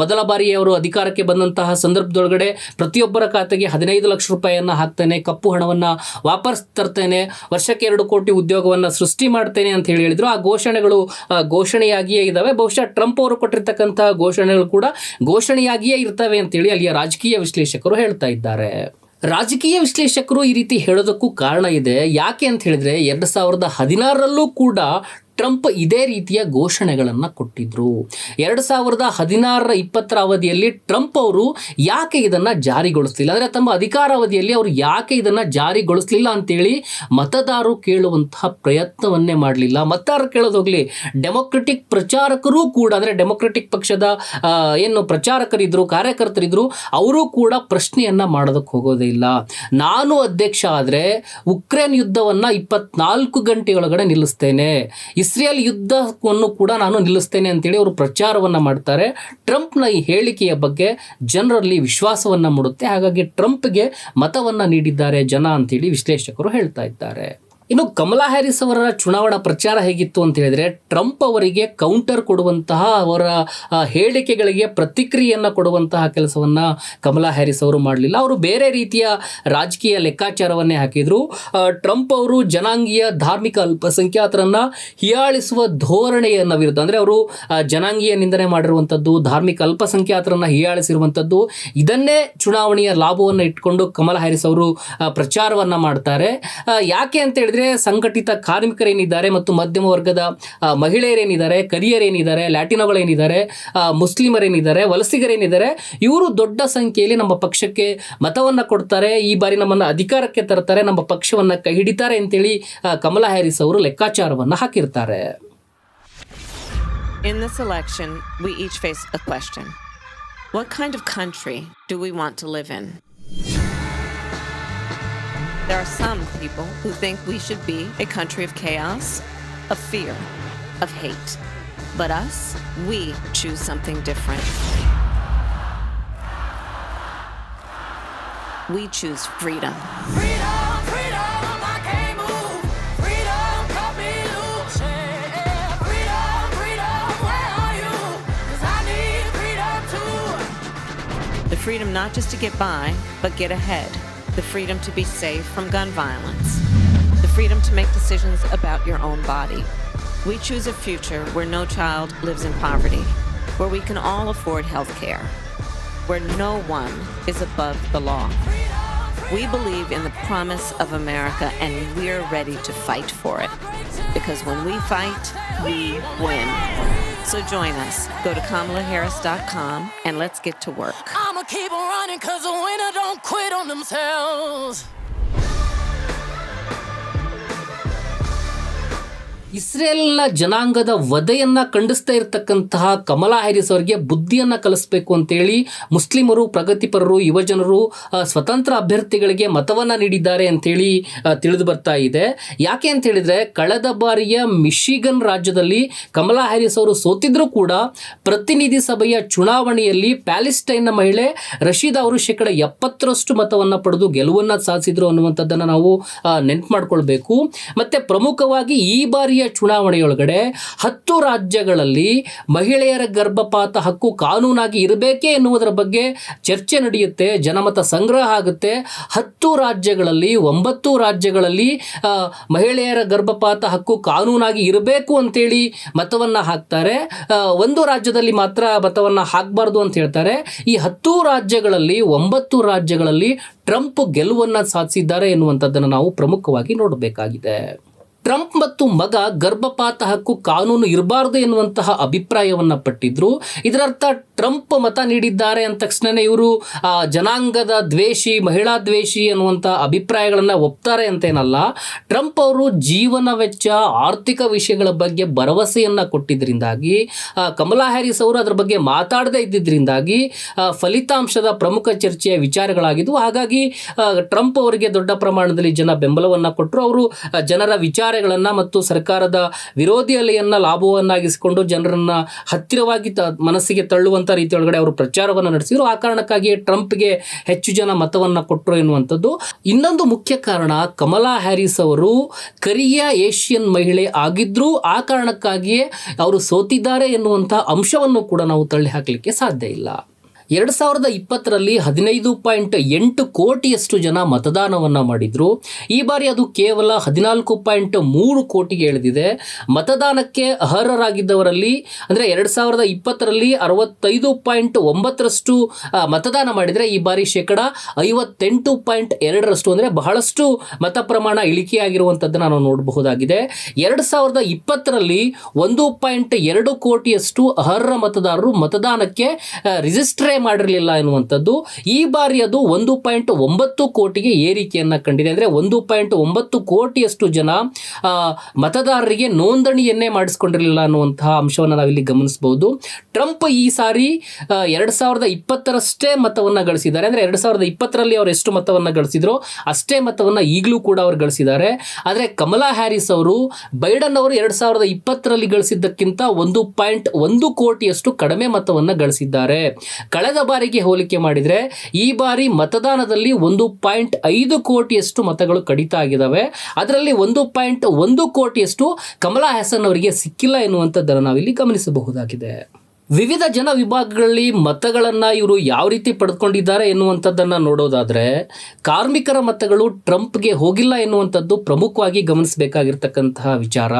ಮೊದಲ ಬಾರಿ ಅವರು ಅಧಿಕಾರಕ್ಕೆ ಬಂದಂತಹ ಸಂದರ್ಭದೊಳಗಡೆ ಪ್ರತಿಯೊಬ್ಬರ ಖಾತೆಗೆ ಹದಿನೈದು ಲಕ್ಷ ರೂಪಾಯಿಯನ್ನು ಹಾಕ್ತೇನೆ, ಕಪ್ಪು ಹಣವನ್ನು ವಾಪಸ್ ತರ್ತೇನೆ, ವರ್ಷಕ್ಕೆ ಎರಡು ಕೋಟಿ ಉದ್ಯೋಗವನ್ನು ಸೃಷ್ಟಿ ಮಾಡ್ತೇನೆ ಅಂತ ಹೇಳಿ ಹೇಳಿದ್ರು. ಆ ಘೋಷಣೆಗಳು ಘೋಷಣೆಯಾಗಿಯೇ ಇದ್ದಾವೆ ಬಹುಶಃ ಟ್ರಂಪ್ ಅವರು ಕೊಟ್ಟಿರ್ತಕ್ಕಂತಹ ಘೋಷಣೆಗಳು ಕೂಡ ಘೋಷಣೆಯಾಗಿಯೇ ಇರ್ತವೆ ಅಂತೇಳಿ ಅಲ್ಲಿಯ ರಾಜಕೀಯ ವಿಶ್ಲೇಷಕರು ಹೇಳ್ತಾ ಇದ್ದಾರೆ. ರಾಜಕೀಯ ವಿಶ್ಲೇಷಕರು ಈ ರೀತಿ ಹೇಳೋದಕ್ಕೂ ಕಾರಣ ಇದೆ. ಯಾಕೆ ಅಂತ ಹೇಳಿದ್ರೆ, ಎರಡು ಸಾವಿರದ ಹದಿನಾರರಲ್ಲೂ ಕೂಡ ಟ್ರಂಪ್ ಇದೇ ರೀತಿಯ ಘೋಷಣೆಗಳನ್ನು ಕೊಟ್ಟಿದ್ರು. ಎರಡು ಸಾವಿರದ ಹದಿನಾರರ ಇಪ್ಪತ್ತರ ಅವಧಿಯಲ್ಲಿ ಟ್ರಂಪ್ ಅವರು ಯಾಕೆ ಇದನ್ನು ಜಾರಿಗೊಳಿಸಲಿಲ್ಲ? ಅಂದರೆ ತಮ್ಮ ಅಧಿಕಾರಾವಧಿಯಲ್ಲಿ ಅವರು ಯಾಕೆ ಇದನ್ನು ಜಾರಿಗೊಳಿಸಲಿಲ್ಲ ಅಂತೇಳಿ ಮತದಾರರು ಕೇಳುವಂತಹ ಪ್ರಯತ್ನವನ್ನೇ ಮಾಡಲಿಲ್ಲ. ಮತದಾರರು ಕೇಳೋದೋಗ್ಲಿ ಡೆಮೊಕ್ರೆಟಿಕ್ ಪ್ರಚಾರಕರೂ ಕೂಡ, ಅಂದರೆ ಡೆಮೊಕ್ರೆಟಿಕ್ ಪಕ್ಷದ ಏನು ಪ್ರಚಾರಕರಿದ್ರು, ಕಾರ್ಯಕರ್ತರಿದ್ರು, ಅವರು ಕೂಡ ಪ್ರಶ್ನೆಯನ್ನ ಮಾಡೋದಕ್ಕೆ ಹೋಗೋದೇ ಇಲ್ಲ. ನಾನು ಅಧ್ಯಕ್ಷ ಆದರೆ ಉಕ್ರೇನ್ ಯುದ್ಧವನ್ನ ಇಪ್ಪತ್ನಾಲ್ಕು ಗಂಟೆಯೊಳಗಡೆ ನಿಲ್ಲಿಸ್ತೇನೆ. ಇಸ್ರೇಲ್ ಯುದ್ಧವನ್ನು ಕೂಡ ನಾನು ನಿಲ್ಲಿಸ್ತೇನೆ ಅಂತೇಳಿ ಅವರು ಪ್ರಚಾರವನ್ನ ಮಾಡ್ತಾರೆ. ಟ್ರಂಪ್ನ ಈ ಹೇಳಿಕೆಯ ಬಗ್ಗೆ ಜನರಲ್ಲಿ ವಿಶ್ವಾಸವನ್ನ ಮೂಡುತ್ತೆ. ಹಾಗಾಗಿ ಟ್ರಂಪ್ಗೆ ಮತವನ್ನ ನೀಡಿದ್ದಾರೆ ಜನ ಅಂತೇಳಿ ವಿಶ್ಲೇಷಕರು ಹೇಳ್ತಾ ಇದ್ದಾರೆ. ಇನ್ನು ಕಮಲಾ ಹ್ಯಾರಿಸ್ ಅವರ ಚುನಾವಣಾ ಪ್ರಚಾರ ಹೇಗಿತ್ತು ಅಂತ ಹೇಳಿದ್ರೆ, ಟ್ರಂಪ್ ಅವರಿಗೆ ಕೌಂಟರ್ ಕೊಡುವಂತಹ ಅವರ ಹೇಳಿಕೆಗಳಿಗೆ ಪ್ರತಿಕ್ರಿಯೆಯನ್ನು ಕೊಡುವಂತಹ ಕೆಲಸವನ್ನ ಕಮಲಾ ಹ್ಯಾರಿಸ್ ಅವರು ಮಾಡಲಿಲ್ಲ. ಅವರು ಬೇರೆ ರೀತಿಯ ರಾಜಕೀಯ ಲೆಕ್ಕಾಚಾರವನ್ನೇ ಹಾಕಿದ್ರು. ಟ್ರಂಪ್ ಅವರು ಜನಾಂಗೀಯ ಧಾರ್ಮಿಕ ಅಲ್ಪಸಂಖ್ಯಾತರನ್ನ ಹೀಯಾಳಿಸುವ ಧೋರಣೆಯನ್ನ ವಿರುದ್ಧ, ಅಂದ್ರೆ ಅವರು ಜನಾಂಗೀಯ ನಿಂದನೆ ಮಾಡಿರುವಂಥದ್ದು ಧಾರ್ಮಿಕ ಅಲ್ಪಸಂಖ್ಯಾತರನ್ನ ಹೀಯಾಳಿಸಿರುವಂಥದ್ದು ಇದನ್ನೇ ಚುನಾವಣೆಯ ಲಾಭವನ್ನು ಇಟ್ಕೊಂಡು ಕಮಲಾ ಹ್ಯಾರಿಸ್ ಅವರು ಪ್ರಚಾರವನ್ನ ಮಾಡ್ತಾರೆ. ಯಾಕೆ ಅಂತ ಹೇಳಿದ್ರೆ ಸಂಘಟಿತ ಕಾರ್ಮಿಕರೇನಿದ್ದಾರೆ ಮತ್ತು ಮಧ್ಯಮ ವರ್ಗದ ಮಹಿಳೆಯರೇನಿದ್ದಾರೆ ಕರಿಯರೇನಿದ್ದಾರೆ ಲ್ಯಾಟಿನೋಗಳೇನಿದ್ದಾರೆ ಮುಸ್ಲಿಮರೇನಿದ್ದಾರೆ ವಲಸಿಗರೇನಿದ್ದಾರೆ ಇವರು ದೊಡ್ಡ ಸಂಖ್ಯೆಯಲ್ಲಿ ನಮ್ಮ ಪಕ್ಷಕ್ಕೆ ಮತವನ್ನು ಕೊಡ್ತಾರೆ. ಈ ಬಾರಿ ನಮ್ಮನ್ನು ಅಧಿಕಾರಕ್ಕೆ ತರ್ತಾರೆ ನಮ್ಮ ಪಕ್ಷವನ್ನು ಕೈ ಹಿಡಿತಾರೆ ಅಂತೇಳಿ ಕಮಲಾ ಹ್ಯಾರಿಸ್ ಅವರು ಲೆಕ್ಕಾಚಾರವನ್ನು ಹಾಕಿರ್ತಾರೆ. In this election, we each face a question. What kind of country do we want to live in? There are some people who think we should be a country of chaos, of fear, of hate. But us, we choose something different. We choose freedom. Freedom, freedom, I can't move. Freedom, cut me loose. Yeah. Freedom, freedom, where are you? 'Cause I need freedom too. The freedom not just to get by, but get ahead. The freedom to be safe from gun violence. The freedom to make decisions about your own body. We choose a future where no child lives in poverty, where we can all afford health care, where no one is above the law. We believe in the promise of America and we're ready to fight for it. Because when we fight, we win. So join us. Go to KamalaHarris.com and let's get to work. I'ma keep running 'cause the winner don't quit on themselves. ಇಸ್ರೇಲ್ನ ಜನಾಂಗದ ವಧೆಯನ್ನ ಖಂಡಿಸ್ತಾ ಇರತಕ್ಕಂತಹ Kamala Harris ಅವರಿಗೆ ಬುದ್ಧಿಯನ್ನ ಕಲಿಸ್ಬೇಕು ಅಂತೇಳಿ ಮುಸ್ಲಿಮರು, ಪ್ರಗತಿಪರರು, ಯುವಜನರು ಸ್ವತಂತ್ರ ಅಭ್ಯರ್ಥಿಗಳಿಗೆ ಮತವನ್ನ ನೀಡಿದ್ದಾರೆ ಅಂತೇಳಿ ತಿಳಿದು ಬರ್ತಾ ಇದೆ. ಯಾಕೆ ಅಂತ ಹೇಳಿದ್ರೆ ಕಳೆದ ಬಾರಿಯ ಮಿಶಿಗನ್ ರಾಜ್ಯದಲ್ಲಿ ಕಮಲಾ ಹ್ಯಾರಿಸ್ ಅವರು ಸೋತಿದ್ರೂ ಕೂಡ ಪ್ರತಿನಿಧಿ ಸಭೆಯ ಚುನಾವಣೆಯಲ್ಲಿ ಪ್ಯಾಲೆಸ್ಟೈನ್ನ ಮಹಿಳೆ ರಶೀದಾ ಅವರು ಶೇಕಡ ಎಪ್ಪತ್ತರಷ್ಟು ಮತವನ್ನ ಪಡೆದು ಗೆಲುವನ್ನ ಸಾಧಿಸಿದ್ರು ಅನ್ನುವಂಥದ್ದನ್ನು ನಾವು ನೆನ್ಪು ಮಾಡ್ಕೊಳ್ಬೇಕು. ಮತ್ತೆ ಪ್ರಮುಖವಾಗಿ ಈ ಬಾರಿಯ ಚುನಾವಣೆಯೊಳಗಡೆ ಹತ್ತು ರಾಜ್ಯಗಳಲ್ಲಿ ಮಹಿಳೆಯರ ಗರ್ಭಪಾತ ಹಕ್ಕು ಕಾನೂನಾಗಿ ಇರಬೇಕೇ ಎನ್ನುವುದರ ಬಗ್ಗೆ ಚರ್ಚೆ ನಡೆಯುತ್ತೆ, ಜನಮತ ಸಂಗ್ರಹ ಆಗುತ್ತೆ. ಹತ್ತು ರಾಜ್ಯಗಳಲ್ಲಿ, ಒಂಬತ್ತು ರಾಜ್ಯಗಳಲ್ಲಿ ಮಹಿಳೆಯರ ಗರ್ಭಪಾತ ಹಕ್ಕು ಕಾನೂನಾಗಿ ಇರಬೇಕು ಅಂತೇಳಿ ಮತವನ್ನು ಹಾಕ್ತಾರೆ. ಒಂದು ರಾಜ್ಯದಲ್ಲಿ ಮಾತ್ರ ಮತವನ್ನು ಹಾಕಬಾರ್ದು ಅಂತ ಹೇಳ್ತಾರೆ. ಈ ಹತ್ತು ರಾಜ್ಯಗಳಲ್ಲಿ, ಒಂಬತ್ತು ರಾಜ್ಯಗಳಲ್ಲಿ ಟ್ರಂಪ್ ಗೆಲುವನ್ನು ಸಾಧಿಸಿದ್ದಾರೆ ಎನ್ನುವಂಥದ್ದನ್ನು ನಾವು ಪ್ರಮುಖವಾಗಿ ನೋಡಬೇಕಾಗಿದೆ. ಟ್ರಂಪ್ ಮತ್ತು ಮಗ ಗರ್ಭಪಾತ ಹಕ್ಕು ಕಾನೂನು ಇರಬಾರದು ಎನ್ನುವಂತಹ ಅಭಿಪ್ರಾಯವನ್ನ ಪಟ್ಟಿದ್ರು. ಇದರರ್ಥ ಟ್ರಂಪ್ ಮತ ನೀಡಿದ್ದಾರೆ ಅಂದ ತಕ್ಷಣ ಇವರು ಜನಾಂಗದ ದ್ವೇಷಿ, ಮಹಿಳಾ ದ್ವೇಷಿ ಅನ್ನುವಂಥ ಅಭಿಪ್ರಾಯಗಳನ್ನ ಒಪ್ತಾರೆ ಅಂತೇನಲ್ಲ. ಟ್ರಂಪ್ ಅವರು ಜೀವನ ವೆಚ್ಚ, ಆರ್ಥಿಕ ವಿಷಯಗಳ ಬಗ್ಗೆ ಭರವಸೆಯನ್ನ ಕೊಟ್ಟಿದ್ದರಿಂದಾಗಿ ಕಮಲಾ ಹ್ಯಾರಿಸ್ ಅವರು ಅದರ ಬಗ್ಗೆ ಮಾತಾಡದೇ ಇದ್ದಿದ್ದರಿಂದಾಗಿ ಫಲಿತಾಂಶದ ಪ್ರಮುಖ ಚರ್ಚೆಯ ವಿಚಾರಗಳಾಗಿದ್ವು. ಹಾಗಾಗಿ ಟ್ರಂಪ್ ಅವರಿಗೆ ದೊಡ್ಡ ಪ್ರಮಾಣದಲ್ಲಿ ಜನ ಬೆಂಬಲವನ್ನ ಕೊಟ್ಟರು ಅವರು ಜನರ ಜನರ ವಿಚಾರಗಳನ್ನ ಮತ್ತು ಸರ್ಕಾರದ ವಿರೋಧಿ ಅಲೆಯನ್ನ ಲಾಭವನ್ನಾಗಿಸಿಕೊಂಡು ಜನರನ್ನ ಹತ್ತಿರವಾಗಿ ತ ಮನಸ್ಸಿಗೆ ತಳ್ಳುವಂತ ರೀತಿಯೊಳಗಡೆ ಅವರು ಪ್ರಚಾರವನ್ನು ನಡೆಸಿದರು. ಆ ಕಾರಣಕ್ಕಾಗಿ ಟ್ರಂಪ್ಗೆ ಹೆಚ್ಚು ಜನ ಮತವನ್ನ ಕೊಟ್ಟರು ಎನ್ನುವಂಥದ್ದು. ಇನ್ನೊಂದು ಮುಖ್ಯ ಕಾರಣ, ಕಮಲಾ ಹ್ಯಾರಿಸ್ ಅವರು ಕರಿಯ ಏಷ್ಯನ್ ಮಹಿಳೆ ಆಗಿದ್ರೂ. ಆ ಕಾರಣಕ್ಕಾಗಿಯೇ ಅವರು ಸೋತಿದ್ದಾರೆ ಎನ್ನುವಂತಹ ಅಂಶವನ್ನು ಕೂಡ ನಾವು ತಳ್ಳಿ ಹಾಕಲಿಕ್ಕೆ ಸಾಧ್ಯ ಇಲ್ಲ. ಎರಡು ಸಾವಿರದ ಇಪ್ಪತ್ತರಲ್ಲಿ ಹದಿನೈದು ಪಾಯಿಂಟ್ ಎಂಟು ಕೋಟಿಯಷ್ಟು ಜನ ಮತದಾನವನ್ನು ಮಾಡಿದ್ರು. ಈ ಬಾರಿ ಅದು ಕೇವಲ ಹದಿನಾಲ್ಕು ಪಾಯಿಂಟ್ ಮೂರು ಕೋಟಿಗೆ ಇಳಿದಿದೆ. ಮತದಾನಕ್ಕೆ ಅರ್ಹರಾಗಿದ್ದವರಲ್ಲಿ ಅಂದರೆ ಎರಡು ಸಾವಿರದ ಇಪ್ಪತ್ತರಲ್ಲಿ ಅರವತ್ತೈದು ಪಾಯಿಂಟ್ ಒಂಬತ್ತರಷ್ಟು ಮತದಾನ ಮಾಡಿದರೆ ಈ ಬಾರಿ ಶೇಕಡ ಐವತ್ತೆಂಟು ಪಾಯಿಂಟ್ ಎರಡರಷ್ಟು ಅಂದರೆ ಬಹಳಷ್ಟು ಮತ ಪ್ರಮಾಣ ಇಳಿಕೆಯಾಗಿರುವಂಥದ್ದನ್ನು ನಾವು ನೋಡಬಹುದಾಗಿದೆ. ಎರಡು ಸಾವಿರದ ಇಪ್ಪತ್ತರಲ್ಲಿ ಒಂದು ಪಾಯಿಂಟ್ ಎರಡು ಕೋಟಿಯಷ್ಟು ಅರ್ಹ ಮತದಾರರು ಮತದಾನಕ್ಕೆ ರಿಜಿಸ್ಟ್ರೇ ಮಾಡಿರಲಿಲ್ಲ ಎನ್ನುವಂಥದ್ದು. ಈ ಬಾರಿ ಅದು ಒಂದು ಪಾಯಿಂಟ್ ಒಂಬತ್ತು ಕೋಟಿಗೆ ಏರಿಕೆಯನ್ನು ಕಂಡಿದೆ. ಅಂದರೆ ಒಂದು ಪಾಯಿಂಟ್ ಒಂಬತ್ತು ಕೋಟಿಯಷ್ಟು ಜನ ಮತದಾರರಿಗೆ ನೋಂದಣಿಯನ್ನೇ ಮಾಡಿಸ್ಕೊಂಡಿರಲಿಲ್ಲ ಅನ್ನುವಂತಹ ಅಂಶವನ್ನು ನಾವಿಲ್ಲಿ ಗಮನಿಸಬಹುದು ಟ್ರಂಪ್ ಈ ಸಾರಿ ಎರಡು ಸಾವಿರದ ಇಪ್ಪತ್ತರಷ್ಟೇ ಮತವನ್ನು ಗಳಿಸಿದ್ದಾರೆ. ಅಂದರೆ ಎರಡು ಸಾವಿರದ ಇಪ್ಪತ್ತರಲ್ಲಿ ಅವರು ಎಷ್ಟು ಮತವನ್ನು ಗಳಿಸಿದ್ರು ಅಷ್ಟೇ ಮತವನ್ನು ಈಗಲೂ ಕೂಡ ಅವರು ಗಳಿಸಿದ್ದಾರೆ. ಆದರೆ ಕಮಲಾ ಹ್ಯಾರಿಸ್ ಅವರು ಬೈಡನ್ ಅವರು ಎರಡು ಸಾವಿರದ ಇಪ್ಪತ್ತರಲ್ಲಿ ಗಳಿಸಿದ್ದಕ್ಕಿಂತ ಒಂದು ಪಾಯಿಂಟ್ ಒಂದು ಕೋಟಿಯಷ್ಟು ಕಡಿಮೆ ಮತವನ್ನು ಗಳಿಸಿದ್ದಾರೆ. ಕಳೆದ ಕಳೆದ ಬಾರಿಗೆ ಹೋಲಿಕೆ ಮಾಡಿದರೆ ಈ ಬಾರಿ ಮತದಾನದಲ್ಲಿ ಒಂದು ಪಾಯಿಂಟ್ ಐದು ಕೋಟಿಯಷ್ಟು ಮತಗಳು ಕಡಿತ ಆಗಿದ್ದಾವೆ ಅದರಲ್ಲಿ ಒಂದು ಪಾಯಿಂಟ್ ಒಂದು ಕೋಟಿಯಷ್ಟು ಕಮಲಾ ಹಾಸನ್ ಅವರಿಗೆ ಸಿಕ್ಕಿಲ್ಲ ಎನ್ನುವಂಥದ್ದನ್ನು ನಾವಿಲ್ಲಿ ಗಮನಿಸಬಹುದಾಗಿದೆ. ವಿವಿಧ ಜನ ವಿಭಾಗಗಳಲ್ಲಿ ಮತಗಳನ್ನು ಇವರು ಯಾವ ರೀತಿ ಪಡೆದುಕೊಂಡಿದ್ದಾರೆ ಎನ್ನುವಂಥದ್ದನ್ನು ನೋಡೋದಾದರೆ, ಕಾರ್ಮಿಕರ ಮತಗಳು ಟ್ರಂಪ್ಗೆ ಹೋಗಿಲ್ಲ ಎನ್ನುವಂಥದ್ದು ಪ್ರಮುಖವಾಗಿ ಗಮನಿಸಬೇಕಾಗಿರ್ತಕ್ಕಂತಹ ವಿಚಾರ.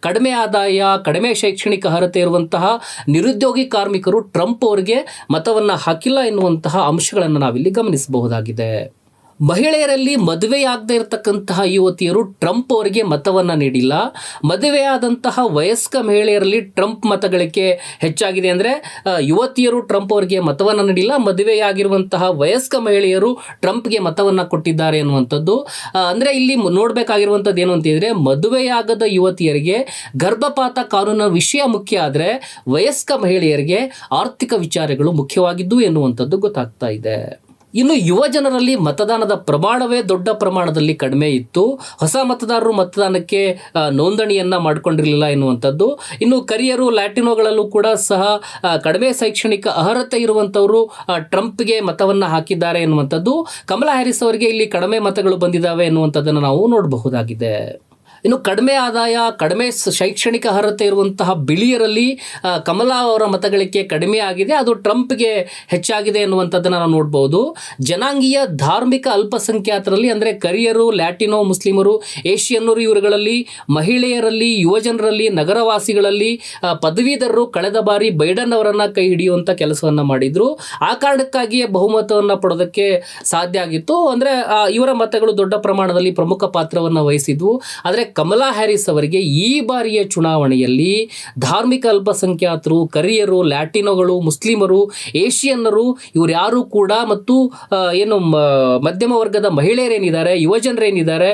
ಕಡಿಮೆ ಆದಾಯ, ಕಡಿಮೆ ಶೈಕ್ಷಣಿಕ ಅರ್ಹತೆ ಇರುವಂತಹ ನಿರುದ್ಯೋಗಿ ಕಾರ್ಮಿಕರು ಟ್ರಂಪ್ ಅವರಿಗೆ ಮತವನ್ನು ಹಾಕಿಲ್ಲ ಎನ್ನುವಂತಹ ಅಂಶಗಳನ್ನು ನಾವಿಲ್ಲಿ ಗಮನಿಸಬಹುದಾಗಿದೆ. ಮಹಿಳೆಯರಲ್ಲಿ ಮದುವೆಯಾಗದೇ ಇರತಕ್ಕಂತಹ ಯುವತಿಯರು ಟ್ರಂಪ್ ಅವರಿಗೆ ಮತವನ್ನು ನೀಡಿಲ್ಲ. ಮದುವೆಯಾದಂತಹ ವಯಸ್ಕ ಮಹಿಳೆಯರಲ್ಲಿ ಟ್ರಂಪ್ ಮತಗಳಿಕೆ ಹೆಚ್ಚಾಗಿದೆ ಅಂದರೆ ಯುವತಿಯರು ಟ್ರಂಪ್ ಅವರಿಗೆ ಮತವನ್ನು ನೀಡಿಲ್ಲ. ಮದುವೆಯಾಗಿರುವಂತಹ ವಯಸ್ಕ ಮಹಿಳೆಯರು ಟ್ರಂಪ್ಗೆ ಮತವನ್ನು ಕೊಟ್ಟಿದ್ದಾರೆ ಅನ್ನುವಂಥದ್ದು. ಅಂದರೆ ಇಲ್ಲಿ ನೋಡಬೇಕಾಗಿರುವಂಥದ್ದು ಏನು ಅಂತಿದ್ರೆ, ಮದುವೆಯಾಗದ ಯುವತಿಯರಿಗೆ ಗರ್ಭಪಾತ ಕಾನೂನು ವಿಷಯ ಮುಖ್ಯ ಆದರೆ, ವಯಸ್ಕ ಮಹಿಳೆಯರಿಗೆ ಆರ್ಥಿಕ ವಿಚಾರಗಳು ಮುಖ್ಯವಾಗಿದ್ದು ಎನ್ನುವಂಥದ್ದು ಗೊತ್ತಾಗ್ತಾ ಇದೆ. ಇನ್ನು ಯುವ ಜನರಲ್ಲಿ ಮತದಾನದ ಪ್ರಮಾಣವೇ ದೊಡ್ಡ ಪ್ರಮಾಣದಲ್ಲಿ ಕಡಿಮೆ ಇತ್ತು. ಹೊಸ ಮತದಾರರು ಮತದಾನಕ್ಕೆ ನೋಂದಣಿಯನ್ನು ಮಾಡಿಕೊಂಡಿರಲಿಲ್ಲ ಎನ್ನುವಂಥದ್ದು. ಇನ್ನು ಕರಿಯರು ಲ್ಯಾಟಿನೋಗಳಲ್ಲೂ ಕೂಡ ಸಹ ಕಡಿಮೆ ಶೈಕ್ಷಣಿಕ ಅರ್ಹತೆ ಇರುವಂಥವರು ಟ್ರಂಪ್ಗೆ ಮತವನ್ನು ಹಾಕಿದ್ದಾರೆ ಎನ್ನುವಂಥದ್ದು. ಕಮಲಾ ಹ್ಯಾರಿಸ್ ಅವರಿಗೆ ಇಲ್ಲಿ ಕಡಿಮೆ ಮತಗಳು ಬಂದಿದ್ದಾವೆ ಎನ್ನುವಂಥದ್ದನ್ನು ನಾವು ನೋಡಬಹುದಾಗಿದೆ. ಇನ್ನು ಕಡಿಮೆ ಆದಾಯ, ಕಡಿಮೆ ಶೈಕ್ಷಣಿಕ ಅರ್ಹತೆ ಇರುವಂತಹ ಬಿಳಿಯರಲ್ಲಿ ಕಮಲಾ ಅವರ ಮತಗಳಿಕೆ ಕಡಿಮೆ ಆಗಿದೆ. ಅದು ಟ್ರಂಪ್ಗೆ ಹೆಚ್ಚಾಗಿದೆ ಎನ್ನುವಂಥದ್ದನ್ನು ನಾವು ನೋಡ್ಬೋದು. ಜನಾಂಗೀಯ ಧಾರ್ಮಿಕ ಅಲ್ಪಸಂಖ್ಯಾತರಲ್ಲಿ, ಅಂದರೆ ಕರಿಯರು, ಲ್ಯಾಟಿನೋ, ಮುಸ್ಲಿಮರು, ಏಷ್ಯನ್ನರು ಇವರುಗಳಲ್ಲಿ, ಮಹಿಳೆಯರಲ್ಲಿ, ಯುವಜನರಲ್ಲಿ, ನಗರವಾಸಿಗಳಲ್ಲಿ ಪದವೀಧರರು ಕಳೆದ ಬಾರಿ ಬೈಡನ್ ಅವರನ್ನು ಕೈ ಹಿಡಿಯುವಂಥ ಕೆಲಸವನ್ನು ಮಾಡಿದರು. ಆ ಕಾರಣಕ್ಕಾಗಿಯೇ ಬಹುಮತವನ್ನು ಪಡೋದಕ್ಕೆ ಸಾಧ್ಯ ಆಗಿತ್ತು. ಅಂದರೆ ಇವರ ಮತಗಳು ದೊಡ್ಡ ಪ್ರಮಾಣದಲ್ಲಿ ಪ್ರಮುಖ ಪಾತ್ರವನ್ನು ವಹಿಸಿದ್ವು. ಆದರೆ ಕಮಲಾ ಹ್ಯಾರಿಸ್ ಅವರಿಗೆ ಈ ಬಾರಿಯ ಚುನಾವಣೆಯಲ್ಲಿ ಧಾರ್ಮಿಕ ಅಲ್ಪಸಂಖ್ಯಾತರು, ಕರಿಯರು, ಲ್ಯಾಟಿನೋಗಳು, ಮುಸ್ಲಿಮರು, ಏಷಿಯನ್ನರು, ಇವರು ಯಾರು ಕೂಡ ಮತ್ತು ಏನು ಮಧ್ಯಮ ವರ್ಗದ ಮಹಿಳೆಯರೇನಿದ್ದಾರೆ ಯುವಜನರೇನಿದ್ದಾರೆ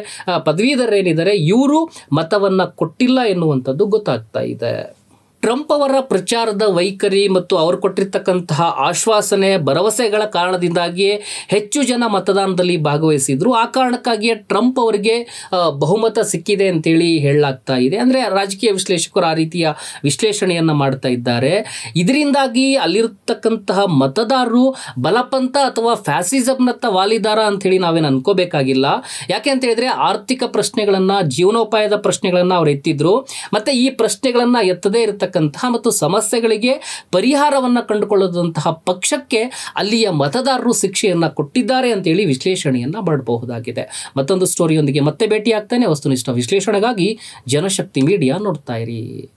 ಪದವೀಧರೇನಿದ್ದಾರೆ ಇವರು ಮತವನ್ನು ಕೊಟ್ಟಿಲ್ಲ ಎನ್ನುವಂಥದ್ದು ಗೊತ್ತಾಗ್ತಾ ಇದೆ. ಟ್ರಂಪ್ ಅವರ ಪ್ರಚಾರದ ವೈಖರಿ ಮತ್ತು ಅವರು ಕೊಟ್ಟಿರ್ತಕ್ಕಂತಹ ಆಶ್ವಾಸನೆ, ಭರವಸೆಗಳ ಕಾರಣದಿಂದಾಗಿಯೇ ಹೆಚ್ಚು ಜನ ಮತದಾನದಲ್ಲಿ ಭಾಗವಹಿಸಿದ್ರು. ಆ ಕಾರಣಕ್ಕಾಗಿಯೇ ಟ್ರಂಪ್ ಅವರಿಗೆ ಬಹುಮತ ಸಿಕ್ಕಿದೆ ಅಂತೇಳಿ ಹೇಳಲಾಗ್ತಾ ಇದೆ. ಅಂದರೆ ರಾಜಕೀಯ ವಿಶ್ಲೇಷಕರು ಆ ರೀತಿಯ ವಿಶ್ಲೇಷಣೆಯನ್ನು ಮಾಡ್ತಾ ಇದ್ದಾರೆ. ಇದರಿಂದಾಗಿ ಅಲ್ಲಿರ್ತಕ್ಕಂತಹ ಮತದಾರರು ಬಲಪಂಥ ಅಥವಾ ಫ್ಯಾಸಿಸಮ್ನತ್ತ ವಾಲಿದಾರ ಅಂಥೇಳಿ ನಾವೇನು ಅನ್ಕೋಬೇಕಾಗಿಲ್ಲ. ಯಾಕೆ ಅಂತ ಹೇಳಿದ್ರೆ ಆರ್ಥಿಕ ಪ್ರಶ್ನೆಗಳನ್ನು, ಜೀವನೋಪಾಯದ ಪ್ರಶ್ನೆಗಳನ್ನು ಅವ್ರು ಎತ್ತಿದ್ರು. ಮತ್ತು ಈ ಪ್ರಶ್ನೆಗಳನ್ನು ಎತ್ತದೇ ಇರತಕ್ಕಂತಹ ಮತ್ತು ಸಮಸ್ಯೆಗಳಿಗೆ ಪರಿಹಾರವನ್ನು ಕಂಡುಕೊಳ್ಳದಂತಹ ಪಕ್ಷಕ್ಕೆ ಅಲ್ಲಿಯ ಮತದಾರರು ಶಿಕ್ಷೆಯನ್ನು ಕೊಟ್ಟಿದ್ದಾರೆ ಅಂತೇಳಿ ವಿಶ್ಲೇಷಣೆಯನ್ನು ಮಾಡಬಹುದಾಗಿದೆ. ಮತ್ತೊಂದು ಸ್ಟೋರಿಯೊಂದಿಗೆ ಮತ್ತೆ ಭೇಟಿಯಾಗ್ತಾನೆ. ವಸ್ತುನಿಷ್ಠ ವಿಶ್ಲೇಷಣೆಗಾಗಿ ಜನಶಕ್ತಿ ಮೀಡಿಯಾ ನೋಡ್ತಾ ಇರಿ.